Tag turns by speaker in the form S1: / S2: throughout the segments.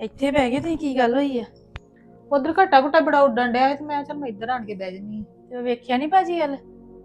S1: ਇੱਥੇ ਬਹਿ ਗਏ ਤੁਸੀਂ ਕੀ ਗੱਲ ਹੋਈ ਆ?
S2: ਉਧਰ ਘਟਾ ਘਟਾ ਬੜਾ ਉੱਡਣ ਡਿਆ ਸੀ ਤੇ ਮੈਂ ਚੱਲ ਮੈਂ ਇੱਧਰ ਆਣ ਕੇ ਬਹਿ ਜੰਨੀ
S1: ਤੇ ਵੇਖਿਆ ਨਹੀਂ ਭਾਜੀ ਗੱਲ?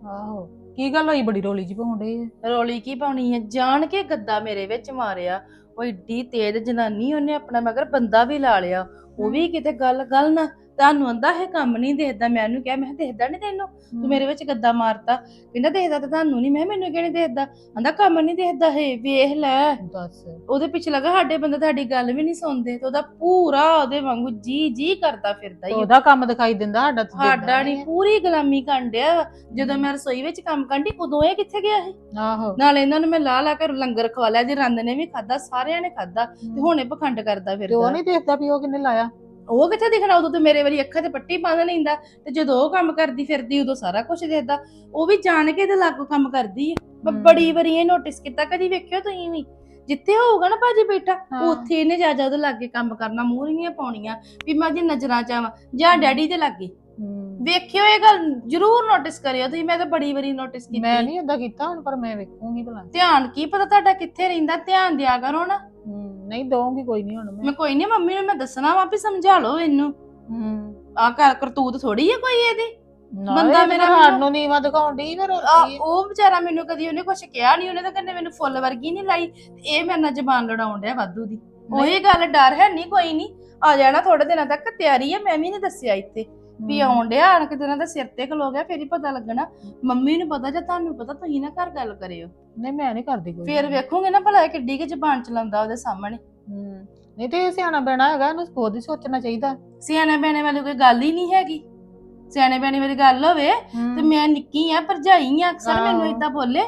S2: ਆਹੋ। ਕੀ ਗੱਲ ਹੋਈ ਬੜੀ ਰੋਲੀ ਜੀ ਪਾਉਣ ਡਈ
S1: ਰੋਲੀ ਕੀ ਪਾਉਣੀ ਹੈ ਜਾਣ ਕੇ ਗੱਦਾ ਮੇਰੇ ਵਿੱਚ ਮਾਰਿਆ। ਉਹ ਏਡੀ ਤੇਜ਼ ਜਨਾਨੀ ਉਹਨੇ ਆਪਣਾ ਮਗਰ ਬੰਦਾ ਵੀ ਲਾ ਲਿਆ। ਉਹ ਵੀ ਕਿਤੇ ਗੱਲ ਗੱਲ ਨਾ ਤੁਹਾਨੂੰ ਆਂਦਾ ਇਹ ਕੰਮ ਨਹੀਂ ਦੇਖਦਾ ਮੈਂ ਉਹਨੂੰ ਕਿਹਾ ਮੈਂ ਕਿਹਾ, ਦੇਖਦਾ ਨਹੀਂ ਤੈਨੂੰ? ਤੂੰ ਮੇਰੇ ਵਿੱਚ ਗੱਦਾ ਮਾਰਤਾ। ਕਹਿੰਦਾ ਦੇਖਦਾ ਤਾਂ ਤੁਹਾਨੂੰ ਨਹੀਂ ਮੈਂ ਕਿਹਾ, ਮੈਨੂੰ ਕਿਹਨੇ ਦੇਖਦਾ? ਆਂਦਾ ਕੰਮ ਨਹੀਂ ਦੇਖਦਾ ਇਹ ਵੇਖ ਲੈ।
S2: ਦੱਸ।
S1: ਉਹਦੇ ਪਿੱਛੇ ਲੱਗਾ ਸਾਡੇ ਬੰਦੇ ਤੁਹਾਡੀ ਗੱਲ ਵੀ ਨਹੀਂ ਸੁਣਦੇ ਤੇ ਉਹਦਾ ਪੂਰਾ ਉਹਦੇ ਵਾਂਗੂ ਜੀ ਜੀ ਕਰਦਾ ਫਿਰਦਾ ਹੀ
S2: ਉਹਦਾ ਕੰਮ ਦਿਖਾਈ ਦਿੰਦਾ ਸਾਡਾ ਤਾਂ
S1: ਸਾਡਾ ਨਹੀਂ ਪੂਰੀ ਗੁਲਾਮੀ ਕੰਡਿਆ। ਜਦੋਂ ਮੈਂ ਰਸੋਈ ਵਿੱਚ ਕੰਮ ਕਰਦੀ ਉਦੋਂ ਇਹ ਕਿੱਥੇ ਗਿਆ ਸੀ।
S2: ਆਹੋ।
S1: ਨਾਲ ਇਹਨਾਂ ਨੂੰ ਮੈਂ ਲਾ ਲਾ ਕੇ ਲੰਗਰ ਖਵਾ ਲਿਆ ਜੀ ਰੰਦ ਨੇ ਵੀ ਖਾਦਾ ਸਾਰਿਆਂ ਨੇ ਖਾਦਾ ਤੇ ਹੁਣ ਇਹ ਪਖੰਡ ਕਰਦਾ
S2: ਤੇ ਉਹ
S1: ਫਿਰਦਾ।
S2: ਨਹੀਂ ਦੇਖਦਾ ਵੀ ਉਹ ਕਿੰਨੇ ਲਾਇਆ?
S1: ਉਹ ਕਿੱਥੇ ਦਿਖਣਾ? ਉਦੋਂ ਤੇ ਮੇਰੇ ਵਾਰੀ ਅੱਖਾਂ ਤੇ ਪੱਟੀ ਬੰਨ ਲੈਂਦਾ ਤੇ ਜਦੋਂ ਉਹ ਕੰਮ ਕਰਦੀ ਫਿਰਦੀ ਉਦੋਂ ਸਾਰਾ ਕੁਝ ਦੇਖਦਾ। ਉਹ ਵੀ ਜਾਣ ਕੇ ਤੇ ਲਾਗੂ ਕੰਮ ਕਰਦੀ ਹੈ।
S2: ਹਮ।
S1: ਬੜੀ ਵਾਰੀ ਇਹ ਨੋਟਿਸ ਕੀਤਾ ਕਦੀ ਵੇਖਿਓ ਤੁਸੀਂ ਵੀ? ਜਿੱਥੇ ਹੋਊਗਾ ਨਾ ਭਾਜੀ
S2: ਹਾਂ।
S1: ਉੱਥੇ ਇਹਨੇ ਜਾ ਜਾ ਉਹਦੇ ਲਾਗੇ ਕੰਮ ਕਰਨਾ ਮੂਹਰੀਆਂ ਪਾਉਣੀਆਂ। ਵੀ ਮੈਂ ਜੀ ਨਜ਼ਰਾਂ ਚ ਆਵਾਂ ਜਾਂ ਡੈਡੀ ਦੇ ਲਾਗੇ।
S2: ਹੂੰ।
S1: ਵੇਖਿਓ ਇਹ ਗੱਲ ਜ਼ਰੂਰ ਨੋਟਿਸ ਕਰਿਓ। ਤੁਸੀਂ ਮੈਂ ਤਾਂ ਬੜੀ ਵਾਰੀ ਨੋਟਿਸ ਕੀਤੀ।
S2: ਮੈਂ ਨਹੀਂ ਏਦਾਂ ਕੀਤਾ ਹੁਣ ਪਰ ਮੈਂ ਵੇਖੂੰਗੀ ਭਲਾ।
S1: ਧਿਆਨ ਕੀ ਪਤਾ ਤੁਹਾਡਾ ਕਿੱਥੇ ਰਹਿੰਦਾ? ਧਿਆਨ ਦਿਆ ਕਰੋ ਨਾ।
S2: ਹੂੰ, ਨਹੀਂ ਦਊਂਗੀ ਕੋਈ ਨਹੀਂ ਹੁਣ ਮੈਂ।
S1: ਮੈਂ ਕੋਈ ਨਹੀਂ ਮੰਮੀ ਨੂੰ ਮੈਂ ਦੱਸਣਾ ਵਾ ਵੀ ਸਮਝਾ ਲਓ ਇਹਨੂੰ।
S2: ਹੂੰ।
S1: ਆ ਕਰ ਕਰਤੂਤ ਥੋੜੀ ਹੈ ਕੋਈ ਇਹਦੀ?
S2: ਨਾ
S1: ਬੰਦਾ ਮੇਰਾ ਮੈਨੂੰ-
S2: ਸਾਨੂੰ ਨੀਵਾ ਦਿਖਾਉਣ ਡਈ ਫਿਰ ਹੋਰ
S1: ਆ? ਉਹ ਵਿਚਾਰਾ ਮੈਨੂੰ ਕਦੀ ਉਹਨੇ ਕੁਝ ਕਿਹਾ ਨਹੀਂ ਉਹਨੇ ਤਾਂ ਕਹਿੰਦੇ ਮੈਨੂੰ ਫੁੱਲ ਵਰਗੀ ਨਹੀਂ ਲਾਈ। ਤੇ ਇਹ ਮੇਰੇ ਨਾਲ ਜ਼ਬਾਨ ਲੜਾਉਣ ਡਿਆ ਵਾਧੂ ਦੀ। ਉਹੀ ਗੱਲ ਡਰ ਹੈ ਨਹੀਂ ਕੋਈ ਨਹੀਂ ਆ ਜਾਣਾ ਥੋੜੇ ਦਿਨਾਂ ਤੱਕ ਤਿਆਰੀ ਹੈ ਮੈਂ ਵੀ ਨਹੀਂ ਦੱਸਿਆ ਇੱਥੇ। ਵੀ। ਆਉਣ ਡਿਆ ਆਣ ਕੇ ਦਿਨਾਂ ਦਾ ਸਿਰ ਤੇ ਖਲੋ ਗਿਆ ਫੇਰ ਹੀ ਪਤਾ ਲੱਗਣਾ ਮੰਮੀ ਨੂੰ ਪਤਾ ਜਾਂ ਤੁਹਾਨੂੰ ਪਤਾ ਤੁਸੀਂ ਨਾ ਘਰ ਗੱਲ ਕਰਿਓ
S2: ਨਹੀਂ ਮੈਂ ਨਹੀਂ ਕਰਦੀ ਕੋਈ
S1: ਫੇਰ ਵੇਖੋਗੇ ਨਾ ਭਲਾ ਇਹ ਕਿੱਡੀ ਕਿ ਜ਼ਬਾਨ ਚਲਾਉਂਦਾ ਉਹਦੇ ਸਾਹਮਣੇ
S2: ਹੂੰ। ਨਹੀਂ ਤੇ ਇਹ ਸਿਆਣਾ ਬੈਣਾ ਹੈਗਾ ਇਹਨੂੰ ਖੁਦ ਹੀ ਸੋਚਣਾ ਚਾਹੀਦਾ
S1: ਸਿਆਣੇ ਬੈਣੇ ਵਾਲੀ ਕੋਈ ਗੱਲ ਹੀ ਨਹੀਂ ਹੈਗੀ ਸਿਆਣੇ ਬੈਣੇ ਵਾਲੀ ਗੱਲ ਹੋਵੇ ਤੇ। ਮੈਂ ਨਿੱਕੀ ਆ ਭਰਜਾਈ ਆ ਅਕਸਰ ਮੈਨੂੰ। ਇਦਾਂ ਬੋਲੇ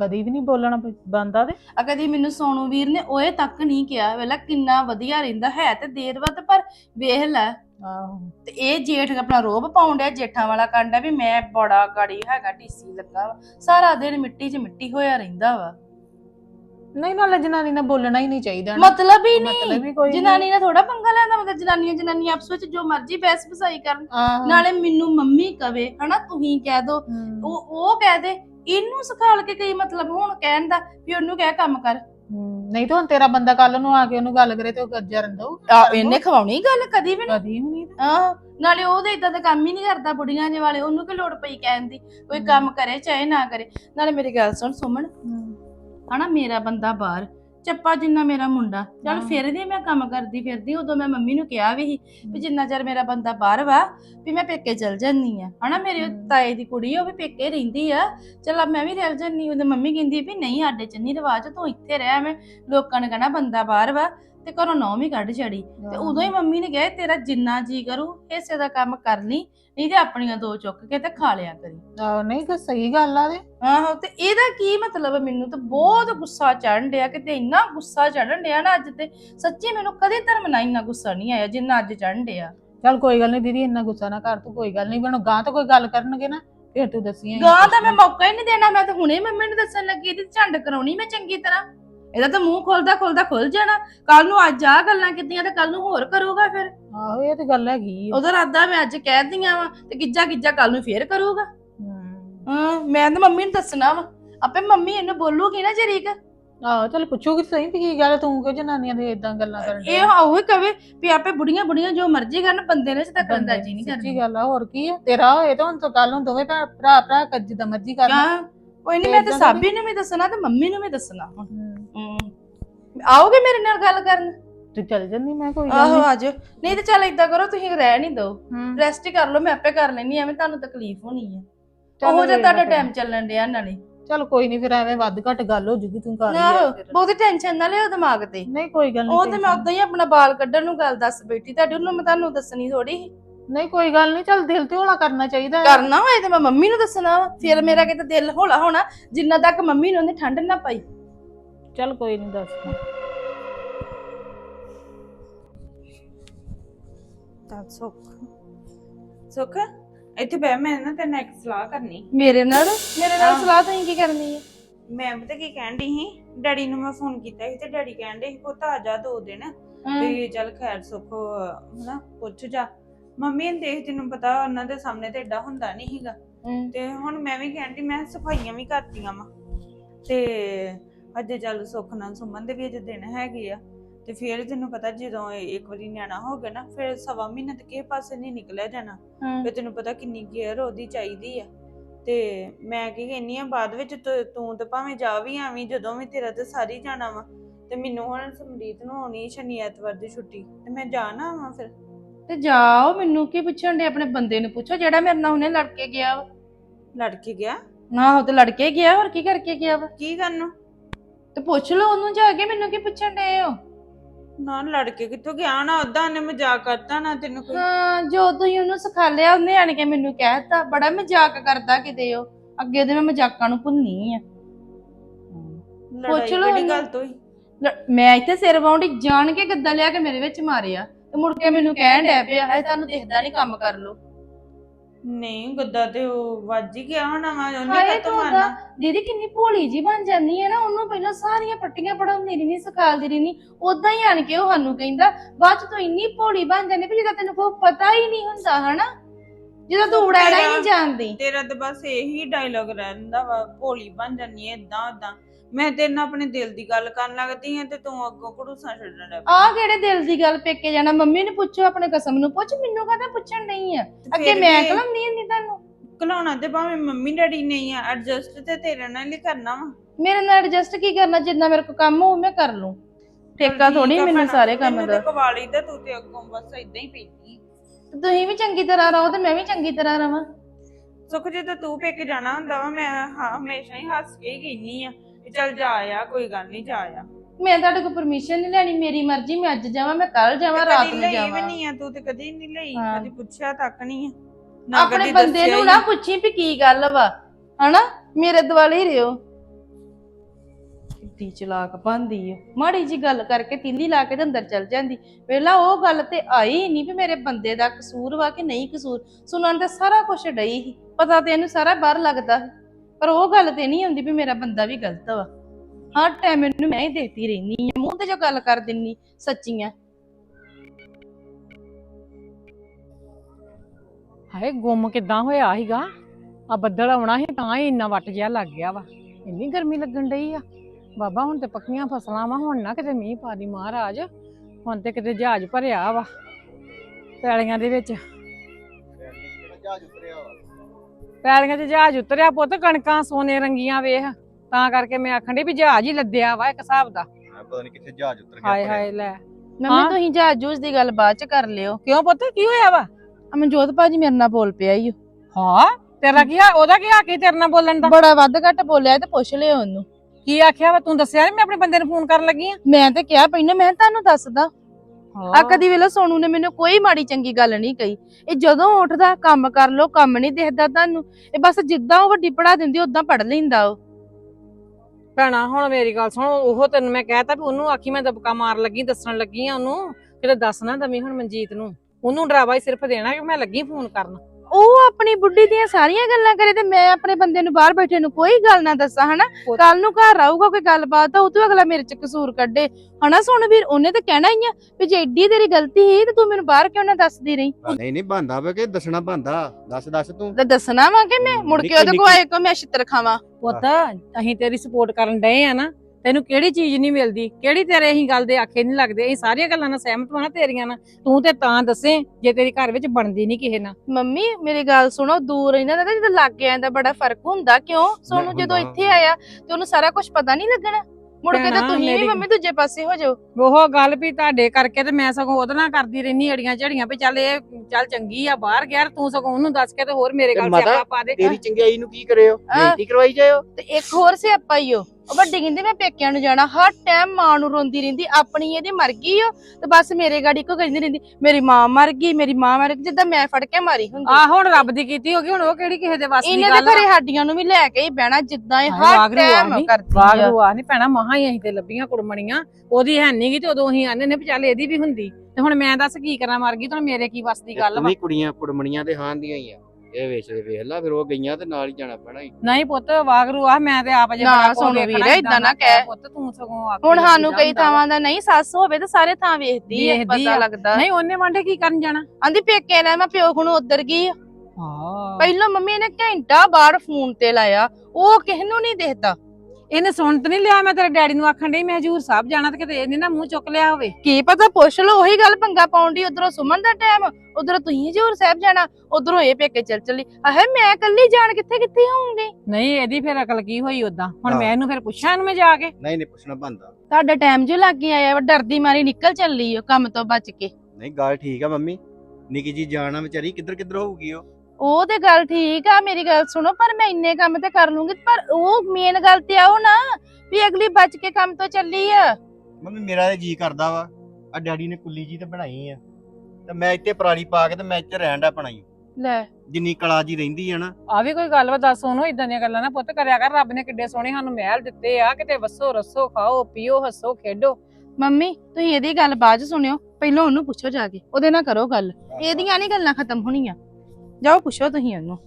S2: ਕਦੀ ਵੀ ਨਹੀਂ ਬੋਲਣਾ ਬੰਦਾ ਤੇ
S1: ਆ ਕਦੀ ਮੈਨੂੰ ਸੋਨੂ ਵੀਰ ਨੇ ਓਏ ਤੱਕ ਨਹੀਂ ਕਿਹਾ ਵੇਲਾ ਕਿੰਨਾ ਵਧੀਆ ਰਹਿੰਦਾ ਹੈ ਤੇ ਦੇਰ ਬਾਅਦ ਪਰ ਵੇਖ ਲੈ
S2: ਆਹੋ
S1: ਤੇ ਇਹ ਜੇਠ ਆਪਣਾ ਰੋਬ ਪਾਉਣ ਡਿਆ ਜੇਠਾਂ ਵਾਲਾ ਕਾਂਡਾ ਵੀ ਮੈਂ ਬੜਾ ਗਾੜੀ ਹੈਗਾ ਟੀਸੀ ਲੱਗਾ ਵਾ ਸਾਰਾ ਦਿਨ ਮਿੱਟੀ 'ਚ ਮਿੱਟੀ ਹੋਇਆ ਰਹਿੰਦਾ ਵਾ
S2: ਨਹੀਂ ਨਾਲੇ ਜਨਾਨੀ ਨਾਲ ਬੋਲਣਾ ਹੀ ਨਹੀਂ ਚਾਹੀਦਾ ਨਾ।
S1: ਮਤਲਬ ਹੀ
S2: ਮਤਲਬ
S1: ਨਹੀਂ
S2: ਕੋਈ।
S1: ਜਨਾਨੀ ਨੇ ਥੋੜਾ ਪੰਗਾ ਲੈਂਦਾ ਮਤਲਬ ਜਨਾਨੀਆਂ ਜਨਾਨੀਆਂ ਆਪਸ ਵਿੱਚ ਜੋ ਮਰਜ਼ੀ ਬਹਿਸ ਬਸਾਈ ਕਰਨ। ਨਾਲੇ ਮੈਨੂੰ ਮੰਮੀ ਕਵੇ ਹਨਾ ਤੁਸੀਂ ਕਹਿ ਦੋ। ਉਹ ਉਹ ਕਹਿ ਦੇ ਇਹਨੂੰ ਸਿਖਾਲ ਕੇ ਕਈ ਮਤਲਬ ਹੁਣ ਕਹਿਣ ਦਾ ਵੀ ਉਹਨੂੰ ਕਹਿ ਕੰਮ ਕਰ।
S2: ਨਹੀਂ ਤਾਂ ਹੁਣ ਤੇਰਾ ਬੰਦਾ ਕੱਲ ਨੂੰ ਆ ਕੇ ਉਹਨੂੰ ਗੱਲ ਕਰੇ ਤੇ ਉਹ ਗੱਜਾ ਰੰਦੂ
S1: ਆ ਇਹਨੇ ਖਵਾਉਣੀ ਗੱਲ ਕਦੀ ਵੀ ਨਹੀਂ
S2: ਕਦੀ ਵੀ ਨਹੀਂ
S1: ਆਹ ਨਾਲੇ ਉਹਦੇ ਇਦਾਂ ਦਾ ਕੰਮ ਹੀ ਨਹੀਂ ਕਰਦਾ ਬੁੜੀਆਂ ਦੇ ਵਾਲੇ ਉਹਨੂੰ ਕਿ ਲੋੜ ਪਈ ਕਹਿਣ ਦੀ? ਕੋਈ। ਕੰਮ ਕਰੇ ਚਾਹੇ ਨਾ ਕਰੇ। ਨਾਲੇ ਮੇਰੀ ਗੱਲ ਸੁਣ ਸੁਮਨ।
S2: ਹੂੰ।
S1: ਹਨਾ ਮੇਰਾ ਬੰਦਾ ਬਾਹਰ। ਚੱਪਾ ਜਿੰਨਾ ਮੇਰਾ ਮੁੰਡਾ। ਚੱਲ
S2: ਹਾਂ।
S1: ਫਿਰ ਦੀ ਮੈਂ ਕੰਮ ਕਰਦੀ ਫਿਰਦੀ ਉਦੋਂ ਮੈਂ ਮੰਮੀ ਨੂੰ ਕਿਹਾ ਵੀ ਸੀ ਵੀ ਜਿੰਨਾ ਚਿਰ ਮੇਰਾ ਬੰਦਾ ਬਾਹਰ ਵਾ ਵੀ ਮੈਂ ਪੇਕੇ ਚਲ ਜਾਂਦੀ ਆ। ਹਨਾ ਮੇਰੇ। ਤਾਏ ਦੀ ਕੁੜੀ ਆ, ਉਹ ਵੀ ਪੇਕੇ ਰਹਿੰਦੀ ਆ। ਚਲ ਮੈਂ ਵੀ ਰਹਿ ਜਾਂਦੀ ਉਹਦੇ ਮੰਮੀ ਕਹਿੰਦੀ ਵੀ ਨਹੀਂ ਸਾਡੇ ਚ ਨਹੀਂ ਰਿਵਾਜ ਤੂੰ ਇੱਥੇ ਰਹਿ ਐਵੇਂ। ਲੋਕਾਂ ਨੇ ਕਹਿਣਾ ਬੰਦਾ ਬਾਹਰ ਵਾ। ਤੇ ਘਰੋਂ ਨੌਂ ਵੀ ਕੱਢ ਛੜੀ। ਤੇ ਉਦੋਂ ਹੀ ਮੰਮੀ ਨੇ ਕਿਹਾ ਤੇਰਾ ਜਿੰਨਾ ਜੀ ਕਰੂ ਹਿੱਸੇ ਦਾ ਕੰਮ ਕਰ ਲਈ ਨਹੀਂ ਤੇ ਆਪਣੀਆਂ ਦੋ ਚੁੱਕ ਕੇ ਤੇ ਖਾ ਲਿਆ ਕਰੀ।
S2: ਆਹੋ ਨਹੀਂ ਤਾਂ ਸਹੀ ਗੱਲ ਆ ਤੇ।
S1: ਆਹੋ ਤੇ ਇਹਦਾ ਕੀ ਮਤਲਬ ਹੈ? ਮੈਨੂੰ ਤਾਂ ਬਹੁਤ ਗੁੱਸਾ ਚੜਨ ਡਿਆ ਕਿਤੇ ਇੰਨਾ ਗੁੱਸਾ ਚੜਨ ਡਿਆ ਨਾ ਅੱਜ ਤੇ। ਸੱਚੀ ਮੈਨੂੰ ਕਦੇ ਧਰਮ ਨਾਲ ਇੰਨਾ ਗੁੱਸਾ ਨਹੀਂ ਆਇਆ ਜਿੰਨਾ ਅੱਜ ਚੜਨ ਡਿਆ।
S2: ਚੱਲ ਕੋਈ ਗੱਲ ਨਹੀਂ ਦੀਦੀ ਇੰਨਾ ਗੁੱਸਾ ਨਾ ਕਰ ਤੂੰ ਕੋਈ ਗੱਲ ਨਹੀਂ। ਬਣੋ ਗਾਂ ਤਾਂ ਕੋਈ ਗੱਲ ਕਰਨਗੇ ਨਾ ਫਿਰ ਤੂੰ ਦੱਸੀਆਂ
S1: ਗਾਂ ਤਾਂ ਮੈਂ ਮੌਕਾ ਹੀ ਨਹੀਂ ਦੇਣਾ ਮੈਂ ਤਾਂ ਹੁਣੇ ਮੰਮੀ ਨੂੰ ਦੱਸਣ ਲੱਗੀ ਇਹਦੀ ਝੰਡ ਕਰਾਉਣੀ ਮੈਂ ਚੰਗੀ ਤਰ੍ਹਾਂ। ਇਹਦਾ ਤਾਂ ਮੂੰਹ ਖੁੱਲਦਾ ਖੁੱਲਦਾ ਖੁੱਲ ਜਾਣਾ। ਕੱਲ ਨੂੰ ਅੱਜ ਆ ਗੱਲਾਂ ਕੀਤੀਆਂ ਤੇ ਕੱਲ ਨੂੰ ਹੋਰ ਕਰੂਗਾ ਫਿਰ।
S2: ਆਹੋ ਇਹ ਤੇ ਗੱਲ ਹੈਗੀ ਆ।
S1: ਉਹਦਾ ਰਾਦਾ ਮੈਂ ਅੱਜ ਕਹਿ ਦਿਆਂ ਵਾ ਤੇ ਗਿੱਜਾ ਗਿੱਜਾ ਕੱਲ ਨੂੰ ਫੇਰ ਕਰੂਗਾ।
S2: ਹੂੰ।
S1: ਹਾਂ ਮੈਂ ਤਾਂ ਮੰਮੀ ਨੂੰ ਦੱਸਣਾ ਵਾ। ਆਪੇ ਮੰਮੀ ਇਹਨੂੰ ਬੋਲੂਗੀ ਨਾ ਜਰੀਕ।
S2: ਆਹੋ ਚੱਲ ਪੁੱਛੂਗੀ ਤਾਂ ਸਹੀ ਵੀ ਕੀ ਗੱਲ ਤੂੰ ਕਿ ਜਨਾਨੀਆਂ ਦੇ ਇਦਾਂ ਗੱਲਾਂ ਕਰਨ
S1: ਇਹ ਉਹ ਕਵੇ ਵੀ ਆਪੇ ਬੁੜੀਆਂ ਬੁੜੀਆਂ ਜੋ ਮਰਜ਼ੀ ਕਰਨ ਬੰਦੇ ਨੇ ਤਾਂ ਕਰਦਾ ਜੀ ਨਹੀਂ
S2: ਸੱਚੀ
S1: ਕਰਦੀ
S2: ਗੱਲ ਆ ਹੋਰ ਕੀ ਆ? ਤੇਰਾ ਹੋਏ ਤਾਂ ਹੁਣ ਤਾਂ ਕੱਲ ਨੂੰ ਦੋਵੇਂ ਭਰਾ ਭਰਾ ਭਰਾ ਕਰ ਜਿੱਦਾਂ ਮਰਜ਼ੀ ਕਰ
S1: ਕੋਈ ਨਹੀਂ ਮੈਂ ਤਾਂ ਸਾਬੀ ਨੂੰ ਵੀ ਦੱਸਣਾ ਤੇ ਮੰਮੀ ਨੂੰ ਵੀ ਦੱਸਣਾ ਹੁਣ। ਹਮ। ਆਓਗੇ ਮੇਰੇ ਨਾਲ ਗੱਲ ਕਰਨ?
S2: ਤੂੰ ਚੱਲ ਜੰਨੀ ਮੈਂ ਕੋਈ ਗੱਲ
S1: ਆਹੋ
S2: ਨਹੀਂ
S1: ਆਜੋ। ਨਹੀਂ ਤੇ ਚੱਲ ਇਦਾਂ ਕਰੋ ਤੁਸੀਂ ਰਹਿ ਨਹੀਂ ਦਿਓ।
S2: ਹੂੰ।
S1: ਰੈਸਟ ਹੀ ਕਰ ਲਓ ਮੈਂ ਆਪੇ ਕਰ ਲੈਣੀ ਐਵੇਂ ਤੁਹਾਨੂੰ ਤਕਲੀਫ ਹੋਣੀ ਹੈ
S2: ਚੱਲ
S1: ਉਹ ਜੇ
S2: ਵੇਖ
S1: ਤੁਹਾਡਾ ਟਾਈਮ ਚੱਲਣ ਡਿਆ ਨਾਲੇ
S2: ਚੱਲ ਕੋਈ ਨਹੀਂ ਫਿਰ ਐਵੇਂ ਵੱਧ ਘੱਟ ਗੱਲ ਹੋ ਜੂਗੀ ਤੂੰ ਕਰ
S1: ਆਹੋ
S2: ਲਿਆ।
S1: ਬਹੁਤੀ ਟੈਨਸ਼ਨ ਨਾ ਲਿਓ ਦਿਮਾਗ ਤੇ।
S2: ਨਹੀਂ ਕੋਈ ਗੱਲ ਨਹੀਂ
S1: ਉਹ ਤੇ ਮੈਂ ਉਦਾਂ ਹੀ ਆਪਣਾ ਬਾਲ ਕੱਢਣ ਨੂੰ ਗੱਲ ਦੱਸ ਬੈਠੀ ਤੁਹਾਡੀ ਉਹਨੂੰ ਮੈਂ ਤੁਹਾਨੂੰ ਦੱਸਣੀ ਥੋੜੀ
S2: ਨਹੀਂ ਕੋਈ ਗੱਲ ਨਹੀਂ ਚੱਲ ਦਿਲ ਤੇ ਹੌਲਾ ਕਰਨਾ ਚਾਹੀਦਾ ਹੈ।
S1: ਕਰਨਾ ਹੋਏ ਤੇ ਮੈਂ ਮੰਮੀ ਨੂੰ ਦੱਸਣਾ ਵਾ। ਫਿਰ ਮੇਰਾ ਕਿਤੇ ਦਿਲ ਹੌਲਾ ਹੋਣਾ ਜਿੰਨਾ ਤੱਕ ਮੰਮੀ ਨੂੰ ਉਹਨੇ ਠੰਡ ਨਾ ਪਾਈ।
S2: ਚੱਲ ਕੋਈ ਨਹੀਂ ਦੱਸ
S3: ਸੁੱਖ। ਸੁੱਖ ਇੱਥੇ ਬਹਿ ਮੈਂ ਨਾ ਤੇਰੇ ਨਾਲ ਇੱਕ ਸਲਾਹ ਕਰਨੀ।
S1: ਮੇਰੇ ਨਾਲ? ਮੇਰੇ ਨਾਲ। ਸਲਾਹ ਤੁਸੀਂ ਕੀ ਕਰਨੀ ਹੈ?
S3: ਮੈਂ ਪਤਾ ਕੀ ਕਹਿਣ ਡਈ ਸੀ? ਡੈਡੀ ਨੂੰ ਮੈਂ ਫੋਨ ਕੀਤਾ ਸੀ ਤੇ ਡੈਡੀ ਕਹਿਣ ਸੀ ਪੁੱਤ ਆ ਜਾ ਦੋ ਦਿਨ। ਤੇ ਚੱਲ ਖੈਰ ਸੁੱਖ ਹਨਾ ਪੁੱਛ ਜਾ। ਮੰਮੀ ਨੇ ਦੇਖ ਤੈਨੂੰ ਪਤਾ ਉਹਨਾਂ ਦੇ ਸਾਹਮਣੇ ਤੇ ਏਡਾ ਹੁੰਦਾ ਨਹੀਂ ਸੀਗਾ। ਤੇ ਹੁਣ ਮੈਂ ਵੀ ਕਹਿਣ ਡਈ ਮੈਂ ਸਫਾਈਆਂ ਵੀ ਕਰਤੀਆਂ ਵਾ। ਤੇ ਅੱਜ ਚੱਲ ਸੁੱਖ ਨਾਲ ਸੁਮਨ ਦੇ ਵੀ ਅੱਜ ਦਿਨ ਹੈਗੇ ਆ। ਤੇ ਫਿਰ ਤੈਨੂੰ ਪਤਾ ਜਦੋਂ ਇਹ ਇੱਕ ਵਾਰੀ ਨਿਆਣਾ ਹੋ ਗਿਆ ਨਾ ਫਿਰ ਸਵਾ ਮਹੀਨੇ ਤੇ ਕਿਸੇ ਪਾਸੇ ਨਹੀਂ ਨਿਕਲਿਆ ਜਾਣਾ।
S1: ਹਾਂ।
S3: ਫਿਰ ਤੈਨੂੰ ਪਤਾ ਕਿੰਨੀ ਕੇਅਰ ਉਹਦੀ ਚਾਹੀਦੀ ਆ। ਤੇ ਮੈਂ ਕੀ ਕਹਿੰਨੀ ਆ ਬਾਅਦ ਵਿੱਚ ਤੂੰ- ਤੂੰ ਤੇ ਭਾਵੇਂ ਜਾ ਵੀ ਆਵੀਂ ਜਦੋਂ ਵੀ ਤੇਰਾ ਤੇ ਸਾਰੀ ਜਾਣਾ ਵਾ ਤੇ ਮੈਨੂੰ ਹੁਣ ਸਮਰੀਤ ਨੂੰ ਆਉਣੀ ਸ਼ਨੀ ਐਤਵਾਰ ਦੀ ਛੁੱਟੀ ਤੇ ਮੈਂ ਜਾਣਾ ਆਵਾਂ ਫਿਰ।
S1: ਤੇ ਜਾਓ ਮੈਨੂੰ ਕੀ ਪੁੱਛਣ ਦੇ ਆਪਣੇ ਬੰਦੇ ਨੂੰ ਪੁੱਛੋ ਜਿਹੜਾ ਮੇਰੇ ਨਾਲ ਹੁਣੇ ਲੜ ਕੇ ਗਿਆ ਵਾ।
S3: ਲੜ ਕੇ ਗਿਆ?
S1: ਨਾ ਉਹ ਤੇ ਲੜ ਕੇ ਗਿਆ ਹੋਰ ਕੀ ਕਰਕੇ ਗਿਆ ਵਾ?
S3: ਕੀ ਕਰਨ
S1: ਤੇ ਪੁੱਛ ਲਓ ਉਹਨੂੰ ਜਾ ਕੇ ਮੈਨੂੰ ਕੀ ਪੁੱਛਣ ਦੇ ਹੋ?
S3: ਨਾ ਲੜ ਕੇ ਕਿੱਥੋਂ ਗਿਆ ਨਾ ਉਦਾਂ ਨੇ ਮਜ਼ਾਕ ਕਰਤਾ ਨਾ ਤੈਨੂੰ ਕੋਈ।
S1: ਹਾਂ ਜੋ ਤੁਸੀਂ ਉਹਨੂੰ ਸਿਖਾ ਲਿਆ ਉਹਨੇ ਆਣ ਕੇ ਮੈਨੂੰ ਕਹਿਤਾ ਬੜਾ ਮਜ਼ਾਕ ਕਰਦਾ ਕਿਤੇ ਉਹ। ਅੱਗੇ ਤੇ ਮੈਂ ਮਜ਼ਾਕਾਂ ਨੂੰ ਭੁੰਨੀ ਆ। ਪੁੱਛ
S3: ਲੜਾਈ
S1: ਲਓ
S3: ਕਿਹੜੀ
S1: ਉਹਨੂੰ।
S3: ਗੱਲ ਤੋਂ ਹੀ?
S1: ਲ- ਮੈਂ ਇੱਥੇ ਸਿਰ ਵਾਉਂਦੀ ਜਾਣ ਕੇ ਗੱਦਾ ਲਿਆ ਕੇ ਮੇਰੇ ਵਿੱਚ ਮਾਰਿਆ। ਤੇ ਮੁੜ ਕੇ ਮੈਨੂੰ ਕਹਿਣ ਡੈ ਪਿਆ ਹੈ ਤੁਹਾਨੂੰ ਦਿਖਦਾ ਨਹੀਂ ਕੰਮ ਕਰ ਲੋ
S3: ਨਹੀਂ ਗੱਦਾ ਤੇ ਉਹ ਵੱਜ ਹੀ ਗਿਆ ਹੋਣਾ ਵਾ ਉਹਨੇ
S1: ਹਾਏ
S3: ਕੱਟ
S1: ਤੂੰ
S3: ਮਾਰਨਾ
S1: ਦੀਦੀ ਕਿੰਨੀ ਭੋਲੀ ਜੀ ਬਣ ਜਾਂਦੀ ਹੈ ਨਾ ਉਹਨੂੰ ਪਹਿਲਾਂ ਸਾਰੀਆਂ ਪੱਟੀਆਂ ਪੜਾਉਂਦੀ ਨਹੀਂ ਸਿਖਾਲਦੀ ਨਹੀਂ ਉਦਾਂ ਹੀ ਆਣ ਕੇ ਉਹ ਸਾਨੂੰ ਕਹਿੰਦਾ ਬਾਅਦ ਚ ਤੂੰ ਇੰਨੀ ਭੋਲੀ ਬਣ ਜਾਂਦੀ ਵੀ ਜਿਹਦਾ ਤੈਨੂੰ ਕੋਈ ਪਤਾ ਹੀ ਨਹੀਂ ਹੁੰਦਾ ਹਨਾ? ਜਿਹਦਾ ਤੂੰ ਉੜਾੜਾ ਹੀ ਨਹੀਂ ਜਾਣਦੀ।
S3: ਤੇਰਾ ਤਾਂ ਬਸ ਇਹੀ ਡਾਇਲੌਗ ਰਹਿੰਦਾ ਵਾ ਭੋਲੀ ਬਣ ਜਾਨੀ ਐ ਇਦਾਂ ਉਦਾਂ ਮੈਂ ਤੇਰੇ ਨਾਲ ਆਪਣੇ ਦਿਲ ਦੀ ਗੱਲ ਕਰਨ ਲੱਗਦੀ ਆ ਤੇ ਤੂੰ ਅੱਗੋਂ ਘੜੂਸਾਂ ਛੱਡਣ ਲੱਗ
S1: ਆਹ ਕਿਹੜੇ ਦਿਲ ਦੀ ਗੱਲ ਪੇਕੇ ਜਾਣਾ? ਮੰਮੀ ਨੂੰ ਪੁੱਛੋ ਆਪਣੇ ਕਸਮ ਨੂੰ ਪੁੱਛ ਮੈਨੂੰ ਕਾਹਦਾ ਪੁੱਛਣ ਨਹੀਂ ਆ? ਅੱਗੇ ਮੈਂ ਕਲਮਦੀ ਹੁੰਦੀ ਤੁਹਾਨੂੰ।
S3: ਕਲਾਉਣਾ ਤੇ ਭਾਵੇਂ ਮੰਮੀ ਡੈਡੀ ਨਹੀਂ ਆ ਐਡਜਸਟ ਤੇ ਤੇਰੇ ਨਾਲ ਹੀ ਕਰਨਾ ਵਾ।
S1: ਮੇਰੇ ਨਾਲ ਐਡਜਸਟ ਕੀ ਕਰਨਾ? ਜਿੰਨਾ ਮੇਰੇ ਕੋਲ ਕੰਮ ਹੋ ਮੈਂ ਕਰ ਲੂੰ ਠੇਕਾ ਥੋੜੀ ਮੈਨੂੰ ਸਾਰੇ ਕੰਮ ਦਾ।
S3: ਕਵਾਲੀ ਤੇ ਤੂੰ ਤੇ ਅੱਗੋਂ ਬਸ ਇਦਾਂ ਹੀ ਪੈਂਦੀ।
S1: ਤੁਸੀਂ ਵੀ ਚੰਗੀ ਤਰ੍ਹਾਂ ਰਹੋ ਤੇ ਮੈਂ ਵੀ ਚੰਗੀ ਤਰ੍ਹਾਂ ਰਵਾਂ।
S3: ਸੁਖ ਜੇ ਤਾਂ ਤੂੰ ਪੇਕੇ ਜਾਣਾ ਹੁੰਦਾ ਵਾ ਮੈਂ ਹਾਂ ਹਮੇਸ਼ਾ ਹੀ ਹੱਸ ਕੇ ਹੀ ਕਹਿੰਨੀ ਆ। ਚੱਲ ਜਾ ਆ ਕੋਈ ਗੱਲ ਨਹੀਂ ਜਾ ਆ।
S1: ਮੈਂ ਤੁਹਾਡੇ ਕੋਲ ਪਰਮਿਸ਼ਨ ਨਹੀਂ ਲੈਣੀ ਮੇਰੀ ਮਰਜ਼ੀ ਮੈਂ ਅੱਜ ਜਾਵਾਂ ਮੈਂ ਕੱਲ ਜਾਵਾਂ ਰਾਤ ਨੂੰ
S3: ਲਈ ਵੀ
S1: ਜਾਵਾਂ।
S3: ਨਹੀਂ ਆ ਤੂੰ ਤੇ ਕਦੀ ਨਹੀਂ ਲਈ
S1: ਹਾਂ।
S3: ਕਦੀ ਪੁੱਛਿਆ ਤੱਕ ਨਹੀਂ ਆ। ਨਾ
S1: ਆਪਣੇ
S3: ਕਦੀ
S1: ਬੰਦੇ
S3: ਦੱਸਿਆ
S1: ਨੂੰ
S3: ਹੀ
S1: ਨਾ ਪੁੱਛੀ ਵੀ ਕੀ ਗੱਲ ਵਾ ਹਨਾ? ਮੇਰੇ ਦੁਆਲੇ ਹੀ ਰਿਓ। ਕਿੱਡੀ ਚਲਾਕ ਬੰਦੀ ਆ। ਮਾੜੀ ਜੀ ਗੱਲ ਕਰਕੇ ਤਿੰਦੀ ਲਾ ਕੇ ਤੇ ਅੰਦਰ ਚਲ ਜਾਂਦੀ। ਪਹਿਲਾਂ ਉਹ ਗੱਲ ਤੇ ਆਈ ਨਹੀਂ ਵੀ ਮੇਰੇ ਬੰਦੇ ਦਾ ਕਸੂਰ ਵਾ ਕਿ ਨਹੀਂ ਕਸੂਰ। ਸੁਣਨ ਤੇ ਸਾਰਾ ਕੁਝ ਡਈ ਸੀ। ਪਤਾ ਤੇ ਇਹਨੂੰ ਸਾਰਾ ਬਾਹਰ ਲੱਗਦਾ ਸੀ। ਪਰ ਉਹ ਗੱਲ ਤੇ ਨਹੀਂ ਆਉਂਦੀ ਵੀ ਮੇਰਾ ਬੰਦਾ ਵੀ ਗਲਤ ਵਾ। ਹਰ ਟਾਈਮ ਇਹਨੂੰ ਮੈਂ ਹੀ ਦੇਖਦੀ ਰਹਿਨੀ ਆ ਮੂੰਹ ਤੇ ਜੋ ਗੱਲ ਕਰ ਦਿੰਨੀ ਸੱਚੀਆਂ।
S4: ਹਾਏ ਗੁੰਮ ਕਿੱਦਾਂ ਹੋਇਆ ਸੀਗਾ? ਆ ਬੱਦਲ ਆਉਣਾ ਸੀ ਤਾਂ ਹੀ ਇੰਨਾ ਵੱਟ ਜਿਹਾ ਲੱਗ ਗਿਆ ਵਾ। ਇੰਨੀ ਗਰਮੀ ਲੱਗਣ ਡਈ ਆ। ਬਾਬਾ ਹੁਣ ਤੇ ਪੱਕੀਆਂ ਫਸਲਾਂ ਵਾ ਹੁਣ ਨਾ ਕਿਤੇ ਮੀਂਹ ਪਾ ਦੀ ਮਹਾਰਾਜ। ਹੁਣ ਤੇ ਕਿਤੇ ਜਹਾਜ਼ ਭਰਿਆ ਵਾ। ਪੈਲੀਆਂ ਦੇ ਵਿੱਚ। ਪੈਲੀਆਂ 'ਚ ਜਹਾਜ਼ ਉਤਰਿਆ ਪੁੱਤ ਕਣਕਾਂ ਸੋਨੇ ਰੰਗੀਆਂ ਵੇਖ। ਤਾਂ ਕਰਕੇ ਮੈਂ ਆਖਣ ਡਈ ਵੀ ਜਹਾਜ਼ ਹੀ ਲੱਦਿਆ ਵਾ ਇੱਕ ਹਿਸਾਬ ਦਾ।
S5: ਮੈਂ ਪਤਾ ਨਹੀਂ ਕਿੱਥੇ ਜਹਾਜ਼ ਉਤਰ ਗਿਆ
S4: ਹਾਏ
S5: ਭਰਿਆ।
S4: ਹਾਏ ਲੈ।
S1: ਮੰਮੀ
S4: ਹਾਂ?
S1: ਤੁਸੀਂ ਜਹਾਜ਼ ਜੂਸ ਦੀ ਗੱਲ ਬਾਅਦ ਚ ਕਰ ਲਿਓ।
S4: ਕਿਉਂ ਪੁੱਤ? ਕੀ ਹੋਇਆ ਵਾ?
S1: ਅਮਨਜੋਤ ਭਾਜੀ ਮੇਰੇ ਨਾਲ ਬੋਲ ਪਿਆ ਈ ਓ।
S4: ਹਾਂ? ਤੇਰਾ ਕੀ ਆ ਉਹਦਾ ਕੀ ਹੱਕ ਈ ਤੇਰੇ ਨਾਲ ਬੋਲਣ ਦਾ?
S1: ਬੜਾ ਵੱਧ ਘੱਟ ਬੋਲਿਆ ਤੇ ਪੁੱਛ ਲਿਓ ਉਹਨੂੰ।
S4: ਕੀ ਆਖਿਆ ਵਾ? ਤੂੰ ਦੱਸਿਆ ਨੀ ਮੈਂ ਆਪਣੇ ਬੰਦੇ ਨੂੰ ਫੋਨ ਕਰਨ ਲੱਗੀ ਆ?
S1: ਮੈਂ ਤੇ ਕਿਹਾ ਪਹਿਲਾਂ ਮੈਂ ਤੁਹਾਨੂੰ ਦੱਸਦਾ। ਆ ਕਦੀ ਵੇਲੇ ਸੋਨੂ ਨੇ ਮੈਨੂੰ ਕੋਈ ਮਾੜੀ ਚੰਗੀ ਗੱਲ ਨਹੀਂ ਕਹੀ। ਇਹ ਜਦੋਂ ਉੱਠਦਾ ਕੰਮ ਕਰ ਲੋ ਕੰਮ ਨਹੀਂ ਦਿਖਦਾ ਤੁਹਾਨੂੰ। ਇਹ ਬਸ ਜਿੱਦਾਂ ਉਹ ਵੱਡੀ ਪੜਾ ਦਿੰਦੀ ਉਦਾਂ ਪੜ ਲੈਂਦਾ ਉਹ।
S4: ਭੈਣਾ ਹੁਣ ਮੇਰੀ ਗੱਲ ਸੁਣ ਉਹ ਤੈਨੂੰ ਮੈਂ ਕਹਿਤਾ ਵੀ ਉਹਨੂੰ ਆਖੀ ਮੈਂ ਦਬਕਾ ਮਾਰ ਲੱਗੀ ਦੱਸਣ ਲੱਗੀ ਆ ਉਹਨੂੰ। ਕਿਤੇ ਦੱਸ ਨਾ ਦਵੀਂ ਹੁਣ ਮਨਜੀਤ ਨੂੰ। ਉਹਨੂੰ ਡਰਾਵਾ ਹੀ ਸਿਰਫ ਦੇਣਾ ਕਿ ਮੈਂ ਲੱਗੀ ਫੋਨ ਕਰਨ।
S1: ਉਹ ਆਪਣੀ ਬੁੱਢੀ ਦੀਆਂ ਸਾਰੀਆਂ ਗੱਲਾਂ ਕਰੇ ਤੇ ਮੈਂ ਆਪਣੇ ਬੰਦੇ ਨੂੰ ਬਾਹਰ ਬੈਠੇ ਨੂੰ ਕੋਈ ਗੱਲ ਨਾ ਦੱਸਾਂ ਹਨਾ? ਕੱਲ ਨੂੰ ਘਰ ਆਊਗਾ ਕੋਈ ਗੱਲਬਾਤ ਤਾਂ ਉਹ ਤੋਂ ਅਗਲਾ ਮੇਰੇ ਚ ਕਸੂਰ ਕੱਢੇ। ਹਨਾ ਸੁਣ ਵੀਰ ਉਹਨੇ ਤਾਂ ਕਹਿਣਾ ਹੀ ਆ ਵੀ ਜੇ ਏਡੀ ਤੇਰੀ ਗਲਤੀ ਸੀ ਤੇ ਤੂੰ ਮੈਨੂੰ ਬਾਹਰ ਕਿਉਂ ਨਾ ਦੱਸਦੀ ਰਹੀ?
S5: ਨਹੀਂ ਨਹੀਂ ਬੰਦਾ ਵੇ ਕਿ ਦੱਸਣਾ ਬੰਦਾ ਦੱਸ ਦੱਸ ਤੂੰ।
S1: ਤੇ ਦੱਸਣਾ ਵਾ ਕਿ ਮੈਂ ਮੁੜ ਕੇ ਉਹਦੇ ਕੋਲ ਆਏ ਕੋ ਮੈਂ ਛਿੱਤਰ ਖਾਵਾਂ।
S4: ਪੁੱਤ ਅਸੀਂ ਤੇਰੀ ਸਪੋਰਟ ਕਰਨ ਡਏ ਆ ਨਾ। ਤੈਨੂੰ ਕਿਹੜੀ ਚੀਜ਼ ਨਹੀਂ ਮਿਲਦੀ? ਕਿਹੜੀ ਤੇਰੇ ਅਸੀਂ ਗੱਲ ਦੇ ਆਖੇ ਨਹੀਂ ਲੱਗਦੇ? ਅਸੀਂ ਸਾਰੀਆਂ ਗੱਲਾਂ ਨਾਲ ਸਹਿਮਤ ਹਾਂ ਤੇਰੀਆਂ ਨਾਲ। ਤੂੰ ਤੇ ਤਾਂ ਦੱਸੇ ਜੇ ਤੇਰੀ ਘਰ ਵਿੱਚ ਬਣਦੀ ਨਹੀਂ ਕਿਸੇ ਨਾਲ।
S1: ਮੰਮੀ ਮੇਰੀ ਗੱਲ ਸੁਣੋ ਦੂਰ ਇਹਨਾਂ ਦਾ ਤੇ ਜਦੋਂ ਲੱਗ ਗਿਆ ਦਾ ਬੜਾ ਫ਼ਰਕ ਹੁੰਦਾ। ਕਿਉਂ? ਸੋਨੂੰ। ਜਦੋਂ ਇੱਥੇ ਆਇਆ ਤੇ ਉਹਨੂੰ ਸਾਰਾ ਕੁਝ ਪਤਾ ਨਹੀਂ ਲੱਗਣਾ। ਮੁੜ ਕੇ ਤਾਂ ਤੁਸੀਂ ਵੀ ਮੰਮੀ ਦੂਜੇ ਪਾਸੇ ਹੋ ਜਾਓ।
S4: ਉਹ ਗੱਲ ਵੀ ਤੁਹਾਡੇ ਕਰਕੇ ਤੇ ਮੈਂ ਸਗੋਂ ਉਹਦੇ ਨਾਲ ਕਰਦੀ ਰਹਿਨੀ ਅੜੀਆਂ ਝੜੀਆਂ ਵੀ ਚੱਲ ਇਹ ਚੱਲ ਚੰਗੀ ਆ ਬਾਹਰ ਗਿਆ ਤੂੰ ਸਗੋਂ ਉਹਨੂੰ ਦੱਸ ਕੇ ਤੇ ਹੋਰ ਮੇਰੇ ਗੱਲ ਸਿਆਪਾ ਪਾ ਦੇ।
S5: ਤੇਰੀ ਚੰਗਿਆਈ ਨੂੰ ਕੀ ਕਰਿਓ। ਬੇਇੱਜ਼ਤੀ ਕਰਵਾਈ ਜਾਇਓ?
S1: ਤੇ ਇੱਕ ਹੋਰ ਸਿਆਪਾ ਹੀ ਓ। ਉਹ ਵੱਡੀ ਕਹਿੰਦੀ ਮੈਂ ਪੇਕਿਆਂ ਨੂੰ ਜਾਣਾ ਹਰ ਟਾਈਮ ਮਾਂ ਨੂੰ ਰੋਂਦੀ ਰਹਿੰਦੀ ਆਪਣੀ ਇਹਦੀ ਮਰ ਗਈ ਓ ਤੇ ਬਸ ਮੇਰੇ ਗਾੜੀ ਕੋ ਕਹਿੰਦੀ ਰਹਿੰਦੀ ਮੇਰੀ ਮਾਂ ਮਰ ਗਈ ਮੇਰੀ ਮਾਂ ਮਰ ਗਈ ਜਿੱਦਾਂ ਮੈਂ ਫੜ ਕੇ ਮਾਰੀ ਹੁੰਦੀ
S4: ਆ ਹੁਣ ਰੱਬ ਦੀ ਕੀਤੀ ਹੋਗੀ ਹੁਣ ਉਹ ਕਿਹੜੀ ਕਿਸੇ ਦੇ ਵੱਸ ਦੀ
S1: ਇਹਨੇ
S4: ਗੱਲ
S1: ਦੇ ਘਰੇ ਹੱਡੀਆਂ ਨੂੰ ਵੀ ਲੈ ਕੇ ਹੀ ਬਹਿਣਾ ਜਿੱਦਾਂ ਇਹ ਹਰ ਟਾਈਮ ਕਰਦੀ ਆ।
S4: ਵਾਗਰੂ ਆ ਨਹੀਂ ਭੈਣਾ ਮਹਾ ਹੀ ਅਸੀਂ ਤੇ ਲੱਭੀਆਂ ਕੁੜਮਣੀਆਂ ਉਹਦੀ ਹੈ ਨੀ ਗੀ ਤੇ ਉਦੋਂ ਅਸੀਂ ਆਨੇ ਨੇ ਚੱਲ ਇਹਦੀ ਵੀ ਹੁੰਦੀ ਤੇ ਹੁਣ ਮੈਂ ਦੱਸ ਕੀ ਕਰਾਂ ਮਰ ਗਈ ਤੇ ਹੁਣ ਮੇਰੇ ਕੀ ਵੱਸ ਦੀ ਗੱਲ ਵਾ?
S5: ਤੁਮੀ ਕੁੜੀਆਂ ਕੁੜਮਣੀਆਂ ਦੇ ਹਾਂ ਦੀਆਂ ਹੀ ਆ। ਇਹ ਵੇਚ ਲੈ ਵੇਖ ਲਾ ਫਿਰ ਉਹ ਗਈਆਂ ਤੇ ਨਾਲ ਹੀ ਜਾਣਾ ਪੈਣਾ ਹੀ
S4: ਨਹੀਂ ਪੁੱਤ ਵਾਗਰੂ ਆ ਮੈਂ ਤੇ ਆਪ ਜੇ
S1: ਨਾ
S4: ਬੜਾ
S1: ਸੋਨੂੰ
S4: ਕੋਲ
S1: ਵੀਰ,
S4: ਵੇਖਣਾ,
S1: ਏਦਾਂ ਨਾ ਕਹਿ।
S4: ਪੁੱਤ ਤੂੰ ਸਗੋਂ ਆਪ
S1: ਹੁਣ
S4: ਹੀ
S1: ਸਾਨੂੰ ਕਈ। ਥਾਵਾਂ ਦਾ ਨਹੀਂ ਸੱਸ ਹੋਵੇ ਤੇ ਸਾਰੇ ਥਾਂ ਵੇਖਦੀ ਹੈ
S4: ਵੇਖਦੀ
S1: ਪਤਾ
S4: ਆ।
S1: ਲੱਗਦਾ
S4: ਨਹੀਂ ਉਹਨੇ ਵਾਂਡੇ ਕੀ ਕਰਨ ਜਾਣਾ
S1: ਆਂਦੀ ਪੇਕੇ ਲੈ ਮੈਂ ਪਿਓ ਹੁਣ ਉਧਰ ਗਈ ਆ।
S4: ਹਾਂ
S1: ਪਹਿਲਾਂ ਮੰਮੀ ਨੇ ਘੰਟਾ ਬਾਹਰ ਫੋਨ ਤੇ ਲਾਇਆ ਉਹ ਕਿਸ ਨੂੰ ਨਹੀਂ ਦੇਖਦਾ
S2: ਇਹਨੇ ਸੁਣ ਤੇ ਨਹੀਂ ਲਿਆ ਮੈਂ ਤੇਰੇ ਡੈਡੀ ਨੂੰ ਆਖਣ ਡਈ ਮੈਂ ਹਜੂਰ ਸਾਹਿਬ ਜਾਣਾ ਤੇ ਕਿਤੇ ਇਹਨੇ ਨਾ ਮੂੰਹ ਚੁੱਕ ਲਿਆ ਹੋਵੇ।
S1: ਕੀ ਪਤਾ ਪੁੱਛ ਲਓ ਉਹੀ ਗੱਲ ਪੰਗਾ ਪਾਉਂਦੀ ਉਧਰੋਂ ਸੁਮਨ ਦਾ ਟਾਈਮ ਉਧਰੋਂ ਤੁਸੀਂ ਹਜੂਰ ਸਾਹਿਬ ਜਾਣਾ ਉਧਰੋਂ ਇਹ ਪੇਕੇ ਚੱਲ ਚੱਲੀ। ਆਹੇ ਮੈਂ ਇਕੱਲੀ ਜਾਣ ਕਿੱਥੇ ਕਿੱਥੇ ਹੋਊਂਗੀ?
S2: ਨਹੀਂ ਇਹਦੀ ਫਿਰ ਅਕਲ ਕੀ ਹੋਈ ਉਦਾਂ ਹੁਣ
S5: ਹਾਂ।
S2: ਮੈਂ ਇਹਨੂੰ ਫਿਰ ਪੁੱਛਾਂ ਇਹਨੂੰ ਮੈਂ ਜਾ ਕੇ?
S5: ਨਹੀਂ ਨਹੀਂ ਪੁੱਛਣਾ ਬੰਦਾ
S1: ਤੁਹਾਡਾ ਟਾਈਮ ਜੋ ਲੱਗ ਗਿਆ ਆਇਆ ਵਾ ਡਰਦੀ ਮਾਰੀ ਨਿਕਲ ਚੱਲੀ ਓ ਕੰਮ ਤੋਂ ਬਚ ਕੇ।
S5: ਨਹੀਂ ਗੱਲ ਠੀਕ ਆ ਮੰਮੀ। ਨਿੱਕੀ ਜੀ ਜਾਣਾ ਵਿਚਾਰੀ ਕਿੱਧਰ ਕਿੱਧਰ ਹੋਊਗੀ ਉਹ
S1: ਉਹ ਤੇ ਗੱਲ ਠੀਕ ਆ ਮੇਰੀ ਗੱਲ ਸੁਣੋ ਪਰ ਮੈਂ ਇੰਨੇ ਕੰਮ ਤੇ ਕਰ ਲੂੰਗੀ ਪਰ ਉਹ ਮੇਨ ਗੱਲ ਤੇ ਆਓ ਨਾ ਵੀ ਅਗਲੀ ਬਚ ਕੇ ਕੰਮ ਤੋਂ ਚੱਲੀ ਆ।
S5: ਮੰਮੀ ਮੇਰਾ ਤੇ ਜੀ ਕਰਦਾ ਵਾ ਆ ਡੈਡੀ ਨੇ ਕੁੱਲੀ ਜੀ ਤੇ ਬਣਾਈ ਆ। ਤੇ ਮੈਂ ਇੱਥੇ ਪਰਾਲੀ ਪਾ ਕੇ ਤੇ ਮੈਂ ਇੱਥੇ ਰਹਿਣ ਦਾ ਬਣਾਈ
S1: ਲੈ।
S5: ਜਿੰਨੀ ਕਲਾ ਜੀ ਰਹਿੰਦੀ ਆ ਨਾ।
S2: ਆ ਵੀ ਕੋਈ ਗੱਲ ਵਾ ਦੱਸ ਉਹਨੂੰ ਇਦਾਂ ਦੀਆਂ ਗੱਲਾਂ ਨਾ ਪੁੱਤ ਕਰਿਆ ਕਰ ਰੱਬ ਨੇ ਕਿੱਡੇ ਸੋਹਣੇ ਸਾਨੂੰ ਮਹਿਲ ਦਿੱਤੇ ਆ ਕਿਤੇ ਵਸੋ ਰਸੋ ਖਾਓ ਪੀਓ ਹੱਸੋ ਖੇਡੋ।
S1: ਮੰਮੀ ਤੁਸੀਂ ਇਹਦੀ ਗੱਲ ਬਾਅਦ ਚ ਸੁਣਿਓ ਪਹਿਲਾਂ ਉਹਨੂੰ ਪੁੱਛੋ ਜਾ ਕੇ ਉਹਦੇ ਨਾਲ ਕਰੋ ਗੱਲ। ਇਹਦੀਆਂ ਨਹੀਂ ਗੱਲਾਂ ਖਤਮ ਹੋਣੀਆਂ। ਜਾਓ ਪੁੱਛੋ ਤੁਸੀਂ ਉਹਨੂੰ।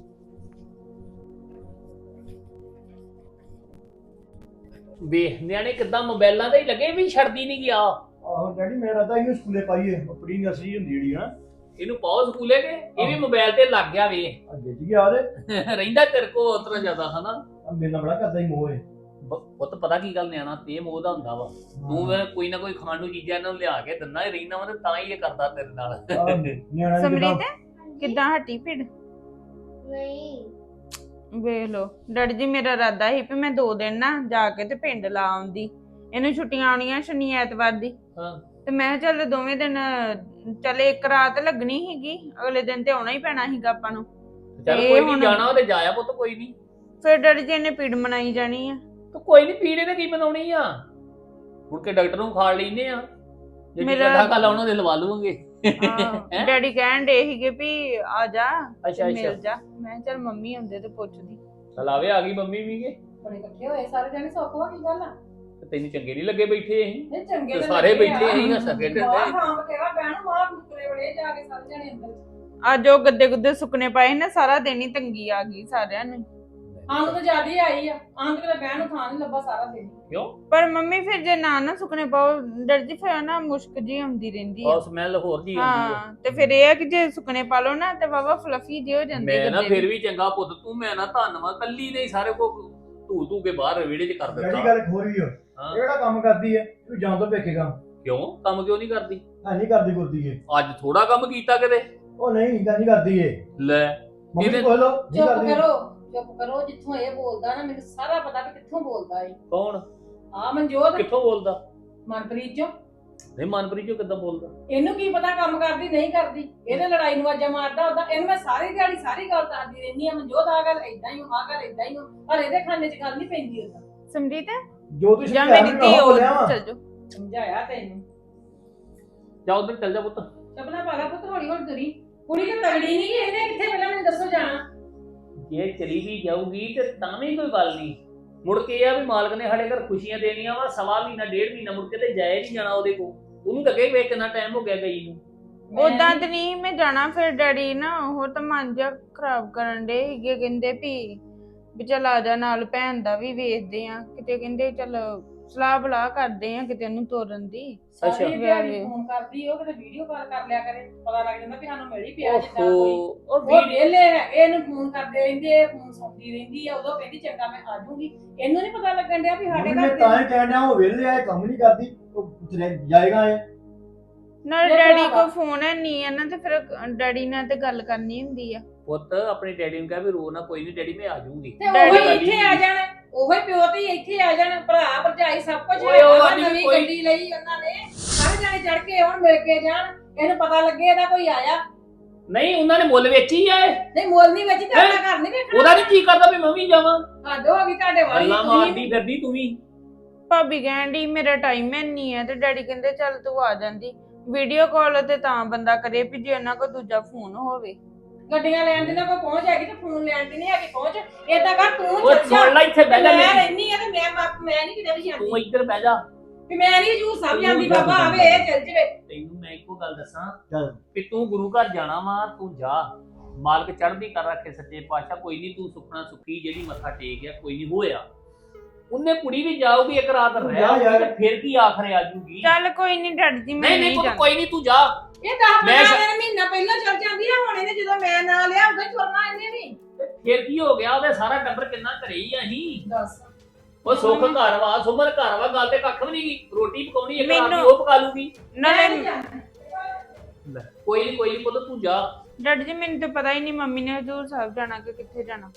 S6: ਵੇਖ ਨਿਆਣੇ ਕਿੱਦਾਂ ਮੋਬਾਈਲਾਂ ਤੇ ਹੀ ਲੱਗੇ ਵੀ ਛੱਡਦੀ ਨਹੀਂ ਗਿਆ।
S7: ਆਹੋ ਡੈਡੀ ਮੇਰਾ ਤਾਂ ਇਹਨੂੰ ਸਕੂਲੇ ਪਾਈਏ ਆਪਣੀ ਨਸਲੀ ਹੁੰਦੀ ਜਿਹੜੀ ਨਾ
S6: ਇਹਨੂੰ ਪਾਓ ਸਕੂਲੇ ਕੇ? ਇਹ ਵੀ ਮੋਬਾਈਲ ਤੇ ਲੱਗ ਗਿਆ ਵੇ
S7: ਅੱਗੇ ਜੀ ਗਿਆ
S6: ਰਹਿੰਦਾ ਤੇਰੇ ਕੋ ਉਤਰਾ ਜ਼ਿਆਦਾ ਹਨਾ?
S7: ਮੇਰੇ ਨਾਲ ਬੜਾ ਕਰਦਾ ਹੀ ਮੋਹ ਹੈ
S6: ਬ- ਪੁੱਤ ਪਤਾ ਕੀ ਗੱਲ ਨਿਆਣਾ? ਤੇ ਮੋਹ ਦਾ ਹੁੰਦਾ ਵਾ। ਤੂੰ ਵੇ ਕੋਈ ਨਾ ਕੋਈ ਖਾਣ ਨੂੰ ਚੀਜ਼ਾਂ ਇਹਨਾਂ ਨੂੰ ਲਿਆ ਕੇ ਦਿੰਦਾ ਹੀ ਰਹਿੰਦਾ ਵਾ ਤੇ ਤਾਂ ਹੀ ਇਹ ਕਰਦਾ ਤੇਰੇ ਨਾਲ।
S7: ਆਹ ਨਿਆਣਾ ਵੀ
S3: ਸਮਰੀਤ?
S7: ਕਿੱਦਾਂ-
S3: ਹਟੀ ਭਿੜ?
S8: ਨਹੀਂ।
S3: ਵੇਖ ਲੋ ਡੈਡੀ ਜੀ ਮੇਰਾ ਇਰਾਦਾ ਸੀ ਵੀ ਮੈਂ ਦੋ ਦਿਨ ਨਾ ਜਾ ਕੇ ਤੇ ਪਿੰਡ ਲਾ ਆਉਂਦੀ। ਇਹਨੂੰ ਛੁੱਟੀਆਂ ਆਉਣੀਆਂ ਸ਼ਨੀ ਐਤਵਾਰ ਦੀ।
S6: ਹਾਂ।
S3: ਤੇ ਮੈਂ ਕਿਹਾ ਚੱਲ ਦੋਵੇਂ ਦਿਨ ਚੱਲੇ ਇੱਕ ਰਾਤ ਲੱਗਣੀ ਸੀਗੀ ਅਗਲੇ ਦਿਨ ਤੇ ਆਉਣਾ ਹੀ ਪੈਣਾ ਸੀਗਾ ਆਪਾਂ ਨੂੰ।
S6: ਚੱਲ
S3: ਇਹ
S6: ਕੋਈ ਨਹੀਂ
S3: ਹੁਣ-
S6: ਜਾਣਾ ਤੇ ਜਾਇਆ ਪੁੱਤ ਕੋਈ ਨਹੀਂ
S3: ਫਿਰ ਡੈਡੀ ਜੀ ਨੇ ਪੀੜ ਮਨਾਈ ਜਾਣੀ ਆ।
S6: ਤੂੰ ਕੋਈ ਨਹੀਂ ਪੀੜੇ ਤੇ ਕੀ ਬਣਾਉਣੀ ਆ? ਮੁੜ ਕੇ ਡਾਕਟਰ ਨੂੰ ਖਾ ਲੈਨੇ ਆ। ਜੇ
S3: ਮੇਰਾ-
S6: ਮੇਰਾ ਕੱਲ ਉਹਨਾਂ ਦੇ ਲਵਾ ਲਵਾਂਗੇ।
S3: ਹਾਂ, ਡੈਡੀ ਕਹਿਣ ਡੇ ਸੀਗੇ ਵੀ ਆ ਜਾ
S6: ਅੱਛਾ
S3: ਮਿਲ
S6: ਅੱਛਾ
S3: ਜਾ। ਮੈਂ ਕਿਹਾ ਚੱਲ ਮੰਮੀ ਹੁੰਦੇ ਤੇ ਪੁੱਛਦੀ।
S6: ਚਲ ਆਵੇ ਆ ਗਈ ਮੰਮੀ ਵੀ ਕੇ
S2: ਬੜੇ ਇਕੱਠੇ ਹੋਏ ਸਾਰੇ ਜਣੇ ਸੌਖ ਵਾ ਕੀ ਗੱਲ? ਆ
S6: ਤੇ ਤੈਨੂੰ ਚੰਗੇ ਨਹੀਂ ਲੱਗੇ ਬੈਠੇ ਅਸੀਂ?
S2: ਇਹ ਚੰਗੇ
S6: ਤੇ
S2: ਤਾਂ
S6: ਸਾਰੇ ਬੈਠੇ
S2: ਆ।
S6: ਅਸੀਂ ਹੱਸ ਖੇਡਣ ਡਏ।
S2: ਬਾਹਰ ਥਾਂ ਬਥੇਰਾ ਬਹਿਣ ਬਾਹਰ ਕੁੱਕਰੇ ਬੜੇ ਜਾ ਕੇ ਸਾਰੇ ਜਣੇ ਅੰਦਰ।
S3: ਅੱਜ ਉਹ ਗੱਦੇ ਗੁੱਦੇ ਸੁੱਕਣੇ ਪਏ ਨਾ ਸਾਰਾ ਦਿਨ ਹੀ ਤੰਗੀ ਆ ਗਈ ਸਾਰਿਆਂ ਨੂੰ।
S2: ਆਂਦ ਤਾਂ ਜ਼ਿਆਦਾ ਹੀ ਆਈ ਆ ਆਂਦ ਕਿਤੇ ਬਹਿਣ ਨੂੰ ਥਾਂ ਨਹੀਂ ਲੱਭਾ ਸਾਰਾ ਦਿਨ।
S6: ਕਿਉਂ?
S3: ਪਰ ਮੰਮੀ ਫਿਰ ਜੇ ਨਾ ਨਾ ਸੁੱਕਣੇ ਪਾਓ ਡਰ ਜੀ ਫਿਰ ਨਾ ਮੁਸ਼ਕ ਜੀ ਆਉਂਦੀ ਰਹਿੰਦੀ ਆ।
S6: ਉਹ ਸਮੈਲ ਹੋਰ ਜੀ ਆਉਂਦੀ ਆ।
S3: ਹਾਂ ਤੇ ਫਿਰ ਇਹ ਆ ਕਿ ਜੇ ਸੁੱਕਣੇ ਪਾ ਲਓ ਨਾ ਤੇ ਵਾਵਾ ਫਲਫੀ ਜਿਹੇ ਹੋ ਜਾਂਦੇ
S6: ਮੈਂ ਨਾ
S3: ਗੱਦੇ
S6: ਫਿਰ
S3: ਵੀ।
S6: ਵੀ ਚੰਗਾ ਪੁੱਤ ਤੂੰ ਮੈਂ ਨਾ ਧੰਨਵਾਦ ਕੱਲੀ ਨੇ ਹੀ ਸਾਰੇ ਕੋ ਧੂ ਧੂ ਕੇ ਬਾਹਰ ਵਿਹੜੇ 'ਚ ਕਰ
S7: ਡੈਡੀ
S6: ਦਿੱਤਾ।
S7: ਗੱਲ ਖੋਰੀ ਹੋ
S6: ਹਾਂ।
S7: ਇਹ ਕਿਹੜਾ ਕੰਮ ਕਰਦੀ ਹੈ ਤੂੰ ਜਾਂ ਤੋਂ ਵੇਖੇਗਾ
S6: ਕਿਉਂ? ਕੰਮ ਕਿਉਂ ਨਹੀਂ ਕਰਦੀ?
S7: ਹੈ ਨਹੀਂ ਕਰਦੀ ਕੁਰਦੀ ਏ
S6: ਅੱਜ ਥੋੜਾ ਕੰਮ ਕੀਤਾ ਕਿਤੇ?
S7: ਉਹ ਨਹੀਂ ਗੱਲ ਨਹੀਂ ਕਰਦੀ ਏ
S6: ਲੈ
S7: ਮੰਮੀ
S6: ਇਹਦੇ-
S7: ਕੋਲ ਨਹੀਂ
S4: ਚੁੱਪ
S7: ਕਰਦੀ।
S4: ਕਰੋ। ਚੁੱਪ ਕਰੋ ਜਿੱਥੋਂ ਇਹ ਬੋਲਦਾ ਨਾ ਮੈਨੂੰ ਸਾਰਾ ਪਤਾ ਵੀ ਕਿੱਥੋਂ ਬੋਲਦਾ ਏ
S6: ਕੌਣ?
S4: ਆ ਮਨਜੋਤ।
S6: ਕਿੱਥੋਂ ਬੋਲਦਾ?
S4: ਮਨਪ੍ਰੀਤ ਚੋਂ।
S6: ਨਹੀਂ ਮਨਪ੍ਰੀਤ ਜੋ ਕਿੱਦਾਂ ਬੋਲਦਾ?
S4: ਇਹਨੂੰ ਕੀ ਪਤਾ ਕੰਮ ਕਰਦੀ ਨਹੀਂ ਕਰਦੀ? ਇਹਨੇ ਲੜਾਈ ਨੂੰ ਆਜਾ ਮਾਰਦਾ ਉਹਦਾ। ਇਹਨੂੰ ਮੈਂ ਸਾਰੀ ਦਿਹਾੜੀ ਸਾਰੀ ਗੱਲ ਦੱਸਦੀ ਰਹਿੰਦੀ ਆ ਮਨਜੋਤ ਆ ਗੱਲ ਇਦਾਂ ਹੀ ਆ ਗੱਲ ਇਦਾਂ ਹੀ ਹੋ ਪਰ ਇਹਦੇ ਖਾਨੇ 'ਚ ਗੱਲ ਨਹੀਂ ਪੈਂਦੀ ਉਹਦਾ।
S3: ਸਮਰੀਤ
S7: ਜੋ ਤੂੰ
S3: ਜਾਂ ਮੇਰੀ ਧੀ
S7: ਵਾ।
S3: ਚੱਲ ਜਾ
S4: ਸਮਝਾਇਆ ਤੈਨੂੰ।
S6: ਜਾ ਉਧਰ ਚੱਲ ਜਾ ਪੁੱਤ।
S4: ਚਪਲਾ ਪਾਲਾ ਪੁੱਤ ਹੌਲੀ ਹੌਲੀ ਤੁਰੀ। ਕੁੜੀ ਤੇ ਤਗੜੀ ਨਹੀਂ ਇਹਨੇ ਕਿੱਥੇ ਪਹਿਲਾਂ ਮੈਨੂੰ ਦੱਸੋ ਜਾਣਾ?
S6: ਜੇ ਚਲੀ ਵੀ ਜਾਊਗੀ ਤੇ ਤਾਂ ਵੀ ਕੋਈ ਗੱਲ ਨਹੀਂ। ਮੁੜ ਕੇ ਇਹ ਆ ਵੀ ਮਾਲਕ ਨੇ ਸਾਡੇ ਘਰ ਖੁਸ਼ੀਆਂ ਦੇਣੀਆਂ ਵਾ, ਸਵਾ ਮਹੀਨਾ, ਡੇਢ ਮਹੀਨਾ ਮੁੜ ਕੇ ਤੇ ਜਾਇਆ ਨਹੀਂ ਜਾਣਾ ਉਹਦੇ ਕੋਲ। ਉਹਨੂੰ ਲੱਗੇ ਵੇ ਕਿੰਨਾ ਟਾਈਮ ਹੋ ਗਿਆ ਗਈ ਨੂੰ।
S4: ਮੈਂ-
S3: ਉਦਾਂ ਤੇ ਨਹੀਂ, ਮੈਂ ਜਾਣਾ ਫਿਰ ਡੈਡੀ ਨਾ ਉਹ ਤਾਂ ਮਨ ਜਿਹਾ ਖਰਾਬ ਕਰਨ ਦੇ ਹੀਗੇ ਕਹਿੰਦੇ ਵੀ ਵੀ ਚੱਲ ਆ ਜਾ ਨਾਲ, ਭੈਣ ਦਾ ਵੀ ਵੇਖਦੇ ਆ। ਕਿਤੇ ਕਹਿੰਦੇ ਚੱਲ ਸਲਾਹ ਬਲਾ ਕਰਦੇ ਆ ਕਿਤੇ ਉਹਨੂੰ ਤੋਰਨ ਦੀ।
S6: ਅੱਛਾ।
S4: ਸਾਰੀ ਦਿਹਾੜੀ
S3: ਵੇ-
S4: ਫੋਨ ਕਰਦੀ ਉਹ ਕਿਤੇ ਵੀਡੀਓ ਕਾਲ ਕਰ ਲਿਆ ਕਰੇ ਪਤਾ ਲੱਗ ਜਾਂਦਾ ਵੀ ਸਾਨੂੰ ਮਿਲ ਹੀ ਪਿਆ ਜਿੱਦਾਂ
S6: ਓਹੋ।
S4: ਕੋਈ।
S6: ਉਹ
S4: ਵਿਹਲੇ ਹੈਗੇ ਇਹਨੂੰ ਫੋਨ ਕਰਦੇ ਰਹਿੰਦੇ ਫੋਨ ਸੁਣਦੀ ਰਹਿੰਦੀ ਆ ਉਦੋਂ ਕਹਿੰਦੀ ਚੰਗਾ ਮੈਂ ਆ ਜਾਊਂਗੀ। ਇਹਨੂੰ ਨਹੀਂ ਪਤਾ ਲੱਗਣ ਡਿਆ ਵੀ ਸਾਡੇ
S7: ਮੈਂ
S4: ਘਰ
S7: ਤਾਂ
S4: ਦੇ
S7: ਹੀ ਕਹਿਣ ਡਿਆ ਉਹ ਵਿਹਲੇ ਆ ਇਹ ਕੰਮ ਨਹੀਂ ਕਰਦੀ ਉਹ ਚਲੇ ਜਾਏਗਾ ਇਹ।
S3: ਨਾਲ ਡੈਡੀ
S4: ਭਰਾਵਾ।
S3: ਕੋ ਫੋਨ ਹੈ ਨਹੀਂ ਹੈ ਨਾ ਤੇ ਫਿਰ ਡੈਡੀ ਨਾਲ ਤੇ ਗੱਲ ਕਰਨੀ ਹੁੰਦੀ ਆ।
S6: ਪੁੱਤ ਆਪਣੇ ਡੈਡੀ ਨੂੰ ਕਹਿ ਵੀ ਰੋ ਨਾ ਕੋਈ ਨਹੀਂ ਡੈਡੀ ਮੈਂ ਆ ਜਾਊਂਗੀ।
S4: ਤੇ ਉਹ
S3: ਡੈਡੀ
S4: ਇੱਥੇ ਆ ਜਾਣ। ਉਹ ਪਿਓ ਤੇ ਇੱਥੇ ਆ ਜਾਣ ਭਰਾ ਭਰਜਾਈ ਸਭ ਕੁਝ
S6: ਓਏ ਉਹ
S4: ਹੈਗਾ ਵਾ,
S6: ਆਂਟੀ
S4: ਨਵੀਂ
S6: ਕੋਈ-
S4: ਗੱਡੀ ਲਈ ਉਹਨਾਂ ਨੇ। ਸਾਰੇ ਜਾਣੇ ਚੜ ਕੇ ਆਉਣ ਮਿਲ ਕੇ ਜਾਣ ਇਹਨੂੰ ਪਤਾ ਲੱਗੇ ਇਹਦਾ ਕੋਈ ਆਇਆ।
S6: ਨਹੀਂ ਉਹਨਾਂ ਨੇ ਮੁੱਲ ਵੇਚੀ ਆ ਇਹ।
S4: ਨਹੀਂ ਮੁੱਲ ਨਹੀਂ ਵਿੱਚ ਤੇ ਆਪਣਾ ਘਰ ਨਹੀਂ ਵੇਖਣਾ।
S6: ਉਹਦਾ ਨਹੀਂ ਜੀ ਕਰਦਾ ਵੀ ਮੈਂ ਵੀ ਜਾਵਾਂ?
S4: ਹੱਦ ਹੋ ਗਈ ਤੁਹਾਡੇ ਵਾਲੀ
S6: ਗੱਲਾਂ ਮਾਰਦੀ ਫਿਰਦੀ ਤੂੰ ਵੀ।
S3: ਭਾਬੀ ਕਹਿਣ ਡਈ ਮੇਰਾ ਟਾਈਮ ਹੈ ਨਹੀਂ ਹੈ ਤੇ ਡੈਡੀ ਕਹਿੰਦੇ ਚੱਲ ਤੂੰ ਆ ਜਾਂਦੀ। ਵੀਡੀਓ ਕਾਲ ਤੇ ਤਾਂ ਬੰਦਾ ਕਰੇ ਵੀ ਜੇ ਉਹਨਾਂ ਕੋਲ ਦੂਜਾ ਫੋਨ ਹੋਵੇ।
S4: ਗੱਡੀਆਂ ਲੈਣ ਦੀ ਨਾ ਕੋਈ ਪਹੁੰਚ ਹੈਗੀ ਤੇ ਫੋਨ ਲੈਣ ਦੀ ਨਹੀਂ ਹੈਗੀ ਪਹੁੰਚ। ਏਦਾਂ ਕਰ ਤੂੰ
S6: ਉਹ
S4: ਚੱਲ ਜਾ।
S6: ਸੁਣ ਲੈ ਇੱਥੇ ਬਹਿ ਜਾ
S4: ਮੈਂ
S6: ਮੇਰੀ।
S4: ਰਹਿਨੀ ਆ ਤੇ ਮੈਂ ਬਾਪ- ਮੈਂ ਨਹੀਂ ਕਿਤੇ ਵੀ ਜਾਂਦੀ।
S6: ਤੂੰ ਇੱਧਰ ਬਹਿ ਜਾ।
S4: ਵੀ ਮੈਂ ਨਹੀਂ ਜੂ ਸਭ
S6: ਤੂੰ
S4: ਜਾਂਦੀ ਬਾਬਾ ਆਵੇ ਇਹ ਚੱਲ ਜਵੇ।
S6: ਤੈਨੂੰ ਮੈਂ ਇੱਕੋ ਗੱਲ ਦੱਸਾਂ
S7: ਚੱਲ।
S6: ਵੀ ਤੂੰ ਗੁਰੂ ਘਰ ਜਾਣਾ ਵਾ ਤੂੰ ਜਾ। ਮਾਲਕ ਚੜ੍ਹਦੀ ਕਰ ਰੱਖੇ ਸੱਚੇ ਪਾਤਸ਼ਾਹ ਕੋਈ ਨਹੀਂ ਤੂੰ ਸੁਖਣਾ ਸੁਖੀ ਜਿਹੜੀ ਮੱਥਾ ਟੇਕ ਗਿਆ ਕੋਈ ਨਹੀਂ ਹੋਇਆ। ਉਹਨੇ ਕੁੜੀ ਵੀ ਜਾਊਗੀ ਇੱਕ ਰਾਤ ਰਹਿ
S7: ਜਾ
S6: ਆਊਗੀ
S7: ਯਾਰ।
S6: ਤੇ ਫਿਰ ਕੀ ਆਖਰੇ ਆ ਜੂਗੀ?
S3: ਚੱਲ ਕੋਈ ਨਹੀਂ ਡੈਡੀ ਜੀ ਮੈਂ
S6: ਨਹੀਂ ਨਹੀਂ
S3: ਨਹੀਂ
S6: ਪੁੱਤ
S3: ਜਾਂਦੀ।
S6: ਕੋਈ ਨਹੀਂ ਤੂੰ ਜਾ।
S4: ਇਹ 10
S6: ਮੈਂ
S4: 15
S6: ਸ-
S4: ਦਿਨ ਮਹੀਨਾ ਪਹਿਲਾਂ ਚੱਲ ਜਾਂਦੀ ਆ ਹੁਣ ਇਹਨੇ ਜਦੋਂ ਮੈਂ ਨਾ ਲਿਆ ਉਦੋਂ ਹੀ ਤੁਰਨਾ ਇਹਨੇ ਵੀ।
S6: ਤੇ ਫਿਰ ਕੀ ਹੋ ਗਿਆ? ਉਹਦੇ ਸਾਰਾ ਟੱਬਰ ਕਿੰਨਾ ਘਰੇ ਹੀ ਆ ਅਸੀਂ?
S4: ਦੱਸ।
S6: ਉਹ ਸੁੱਖ ਘਰ ਵਾ ਸੁਮਨ ਘਰ ਵਾ ਗੱਲ ਤੇ ਕੱਖ ਵੀ ਨਹੀਂ ਗਈ। ਰੋਟੀ ਪਕਾਉਣੀ ਇੱਕ ਰਾਤ ਦੀ
S3: ਮੈਨੂੰ-
S6: ਉਹ ਪਕਾ ਲੂਗੀ।
S3: ਨਾਲੇ
S6: ਲੈ, ਕੋਈ ਨਹੀਂ ਕੋਈ ਨਹੀਂ ਪੁੱਤ ਤੂੰ ਜਾ।
S3: ਡੈਡੀ ਜੀ ਮੈਨੂੰ ਤਾਂ ਪਤਾ ਹੀ ਨਹੀਂ ਮੰਮੀ ਨੇ ਹਜ਼ੂਰ ਸਾਹਿਬ ਜਾਣਾ ਕਿ ਕਿੱਥੇ ਜਾਣਾ।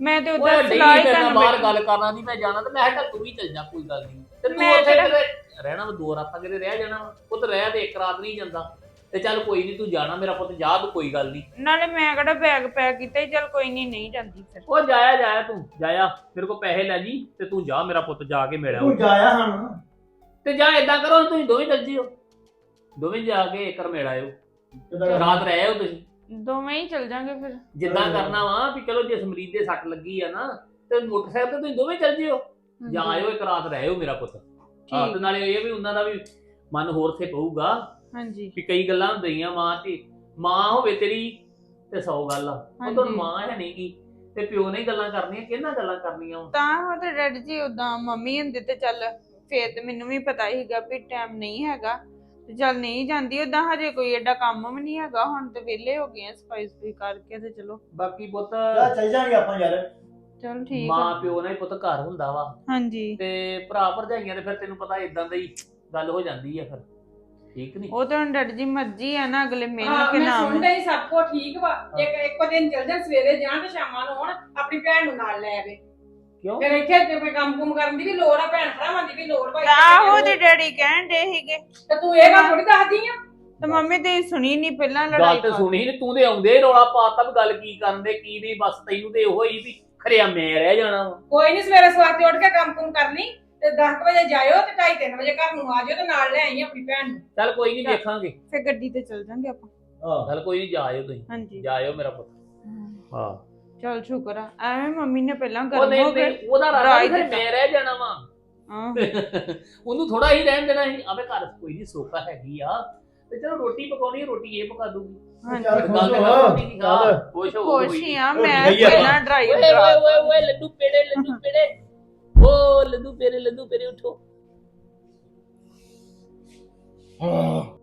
S3: ਮੈਂ ਤੇ
S6: ਉਹ
S3: ਉਧਰ
S6: ਨਹੀਂ
S3: ਸਲਾਹ ਹੀ
S6: ਤੇਰੇ ਨਾਲ
S3: ਕਰਨ
S6: ਬਾਹਰ
S3: ਬੈਠੀ।
S6: ਗੱਲ ਕਰਨਾ ਦੀ ਮੈਂ ਜਾਣਾ ਤੇ ਮੈਂ ਕਿਹਾ ਚੱਲ ਤੂੰ ਵੀ ਚੱਲ ਜਾ ਕੋਈ ਗੱਲ ਨਹੀਂ ਤੇ ਤੂੰ
S3: ਮੈਂ
S6: ਉੱਥੇ
S3: ਕਿਹੜਾ-
S6: ਕਿਤੇ ਰਹਿਣਾ ਵਾ ਦੋ ਰਾਤਾਂ ਕਿਤੇ ਰਹਿ ਜਾਣਾ ਵਾ। ਉਹ ਤਾਂ ਰਹਿ ਤੇ ਇੱਕ ਰਾਤ ਨਹੀਂ ਜਾਂਦਾ। ਤੇ ਚੱਲ ਕੋਈ ਨਹੀਂ ਤੂੰ ਜਾਣਾ ਮੇਰਾ ਪੁੱਤ ਜਾ ਤੂੰ ਕੋਈ ਗੱਲ ਨਹੀਂ
S3: ਨਾਲੇ ਮੈਂ ਕਿਹੜਾ ਬੈਗ ਪੈਕ ਕੀਤਾ ਹੀ ਚੱਲ ਕੋਈ ਨਹੀਂ ਨਹੀਂ ਜਾਂਦੀ ਫਿਰ।
S6: ਉਹ ਜਾਇਆ ਜਾਇਆ ਤੂੰ ਜਾਇਆ। ਤੇਰੇ ਕੋ ਪੈਸੇ ਲੈ ਜੀ ਤੇ ਤੂੰ ਜਾ ਮੇਰਾ ਪੁੱਤ ਜਾ ਕੇ ਮਿਲਿਆ
S7: ਤੂੰ ਜਾਇਆ ਹਣ।
S6: ਤੇ ਜਾ ਇਦਾਂ ਕਰੋ ਤੁਸੀਂ ਦੋਵੇਂ ਚੱਲ ਜਿਓ। ਦੋਵੇਂ ਜਾ ਕੇ ਇੱਕ ਮੇਲ ਆਇਓ। ਰਾਤ ਰਹਿ ਆਇਓ ਤੁਸੀਂ।
S3: ਦੋਵੇਂ ਹੀ ਚੱਲ ਜਾਾਂਗੇ ਫਿਰ।
S6: ਜਿੱਦਾਂ ਕਰਨਾ ਵਾ ਵੀ ਚਲੋ ਜੇ ਸਮਰੀਤ ਦੇ ਸੱਟ ਲੱਗੀ ਆ ਨਾ ਤੇ ਮੋਟਰਸਾਈਕਲ ਤੇ ਤੁਸੀਂ ਦੋਵੇਂ ਚੱਲ ਜਿਓ। ਜਾ ਆਇਓ ਇੱਕ ਰਾਤ ਰਹਿਓ ਮੇਰਾ ਪੁੱਤ। ਹਾਂ ਤੇ
S3: ਠੀਕ
S6: ਨਾਲੇ ਇਹ ਵੀ ਉਹਨਾਂ ਦਾ ਵੀ ਮਨ ਹੋਰ ਸੇ ਪਊਗਾ
S3: ਹਾਂਜੀ।
S6: ਵੀ ਕਈ ਗੱਲਾਂ ਹੁੰਦੀਆਂ ਮਾਂ ਤੇ। ਮਾਂ ਹੋਵੇ ਤੇਰੀ ਤੇ 100 ਗੱਲ ਆ। ਉਹ ਤਾਂ
S3: ਹਾਂਜੀ।
S6: ਮਾਂ ਹੈ ਨਹੀਂ ਗੀ ਤੇ ਪਿਓ ਨੇ ਹੀ ਗੱਲਾਂ ਕਰਨੀਆਂ ਕਿਹਨਾਂ ਗੱਲਾਂ ਕਰਨੀਆਂ ਵਾ
S3: ਤਾਂ ਉਹ ਤੇ ਡੈਡੀ ਜੀ ਉਦਾਂ ਮੰਮੀ ਹੁੰਦੇ ਤੇ ਚੱਲ ਫੇਰ ਤੇ ਮੈਨੂੰ ਵੀ ਪਤਾ ਹੀਗਾ ਵੀ ਟਾਈਮ ਨਹੀਂ ਹੈਗਾ। ਤੇ ਚੱਲ ਨਹੀਂ ਜਾਂਦੀ ਉਦਾਂ ਹਜੇ ਕੋਈ ਐਡਾ ਕੰਮ ਵੀ ਨਹੀਂ ਹੈਗਾ। ਹੁਣ ਤੇ ਵਿਹਲੇ ਹੋ ਗਏ ਆ ਸਫ਼ਾਈ ਸਫ਼ਾਈ ਕਰਕੇ ਤੇ ਚਲੋ।
S6: ਬਾਕੀ ਪੁੱਤ
S7: ਜਾ ਚੱਲ ਜਾਾਂਗੇ ਆਪਾਂ ਯਾਰ।
S3: ਚਲ ਠੀਕ ਆ।
S6: ਮਾਂ ਪਿਓ ਨਾਲ ਹੀ ਪੁੱਤ ਘਰ ਹੁੰਦਾ ਵਾ।
S3: ਹਾਂਜੀ।
S6: ਤੇ ਭਰਾ ਭਰਜਾਈਆਂ ਤੇ ਫਿਰ ਤੈਨੂੰ ਪਤਾ ਇਦਾਂ ਦਾ ਹੀ ਗੱਲ ਹੋ ਜਾਂਦੀ ਆ ਫਿਰ। ਠੀਕ ਨਹੀਂ
S3: ਉਹ ਤਾਂ ਡੈਡੀ ਜੀ ਮਰਜ਼ੀ ਆ ਨਾ ਅਗਲੇ
S4: ਹਾਂ
S3: ਕੇ
S4: ਮੈਂ
S3: ਨਾਮ
S4: ਸੁਣਦਾ ਹੀ ਸਭ ਕੁਝ ਠੀਕ ਵਾ। ਇੱਕ ਇੱਕੋ ਦਿਨ ਚੱਲ ਜਾਣ ਸਵੇਰੇ ਜਾਣ ਤੇ ਸ਼ਾਮਾਂ ਨੂੰ ਆਉਣ ਆਪਣੀ ਭੈਣ ਨੂੰ ਨਾਲ ਲੈ ਆਵੇ।
S6: ਕਿਉਂ?
S4: ਫਿਰ ਇੱਥੇ ਤੇ ਕੋਈ ਕੰਮ ਕੁਮ ਕਰਨ ਦੀ ਵੀ ਲੋੜ ਆ ਭੈਣ ਭਰਾਵਾਂ ਦੀ ਵੀ ਲੋੜ ਵਾ
S3: ਆਹੋ ਤੇ ਡੈਡੀ ਕਹਿਣ ਦੇ ਸੀਗੇ।
S4: ਤੇ ਤੂੰ ਇਹ ਗੱਲ ਥੋੜੀ ਦੱਸਦੀ ਆ?
S3: ਤੇ ਮੰਮੀ ਤੇ ਸੁਣੀ ਨਹੀਂ ਪਹਿਲਾਂ
S6: ਗੱਲ
S3: ਲੜਾਈ
S6: ਤੇ ਸੁਣੀ ਨੀ ਤੂੰ ਤੇ ਆਉਂਦੇ ਰੌਲਾ ਪਾਤਾ ਵੀ ਗੱਲ ਕੀ ਕਰਨ ਦੇ ਕੀ ਨਹੀਂ ਬਸ ਤੈਨੂੰ ਤੇ ਇਹੋ ਹੀ ਵੀ ਖਰਿਆ ਮੈਂ ਰਹਿ ਜਾਣਾ ਵਾ।
S4: ਕੋਈ ਨਹੀਂ ਸਵੇਰੇ ਸਵਾਰ ਤੇ ਉੱਠ ਕੇ ਕੰਮ ਕੁਮ ਕਰ ਲਈ ਤੇ 10 ਵਜੇ ਜਾਇਓ ਤੇ 2:30 ਵਜੇ ਘਰ ਨੂੰ ਆ ਜਾਇਓ ਤੇ ਨਾਲ ਲੈ ਆਈ ਆਪਣੀ ਭੈਣ ਨੂੰ।
S6: ਚੱਲ ਕੋਈ ਨਹੀਂ ਦੇਖਾਂਗੇ
S3: ਫਿਰ ਗੱਡੀ ਤੇ ਚੱਲ ਜਾਾਂਗੇ ਆਪਾਂ।
S7: ਹਾਂ।
S6: ਚੱਲ ਕੋਈ ਨਹੀਂ ਜਾਇਓ ਤੁਸੀਂ।
S3: ਹਾਂਜੀ।
S6: ਜਾਇਓ ਮੇਰਾ ਪੁੱਤ। ਹਾਂ।
S3: ਚਲ ਸ਼ੁਕਰ ਆ। ਐਵੇਂ ਮੰਮੀ ਨੇ ਪਹਿਲਾਂ
S6: ਉਹ
S3: ਗਰਮ
S6: ਨਹੀਂ
S3: ਹੋ ਗਏ
S6: ਨਹੀਂ ਉਹਦਾ ਰਾਜ ਫਿਰ। ਮੈਂ ਰਹਿ ਜਾਣਾ ਵਾ।
S3: ਹਾਂ।
S6: ਉਹਨੂੰ ਥੋੜਾ ਹੀ ਰਹਿਣ ਦੇਣਾ ਸੀ। ਆਵੇ ਘਰ ਕੋਈ ਨਹੀਂ ਸੋਖਾ ਹੈਗੀ ਆ। ਤੇ ਚਲੋ ਰੋਟੀ ਪਕਾਉਣੀ ਹੈ ਰੋਟੀ ਇਹ ਪਕਾ ਦੂਗੀ।
S3: ਹਾਂਜੀ।
S7: ਚੱਲ
S6: ਗੱਲ
S7: ਖੁਸ਼ ਹੋ। ਚੱਲ
S6: ਖੁਸ਼ ਹੋ
S3: ਖੁਸ਼। ਹੀ ਆ।
S7: ਉਹ
S3: ਮੈਂ
S7: ਆ।
S3: ਪਹਿਲਾਂ ਡਰਾਈਵ
S6: ਓਏ ਓਏ ਓਏ ਓਏ ਲੱਡੂ ਪੇੜੇ ਲੱਡੂ ਪੇੜੇ। ਓ ਲੱਡੂ ਪੇੜੇ ਲੱਡੂ ਪੇੜੇ ਉਠੋ।
S7: ਹਾਂ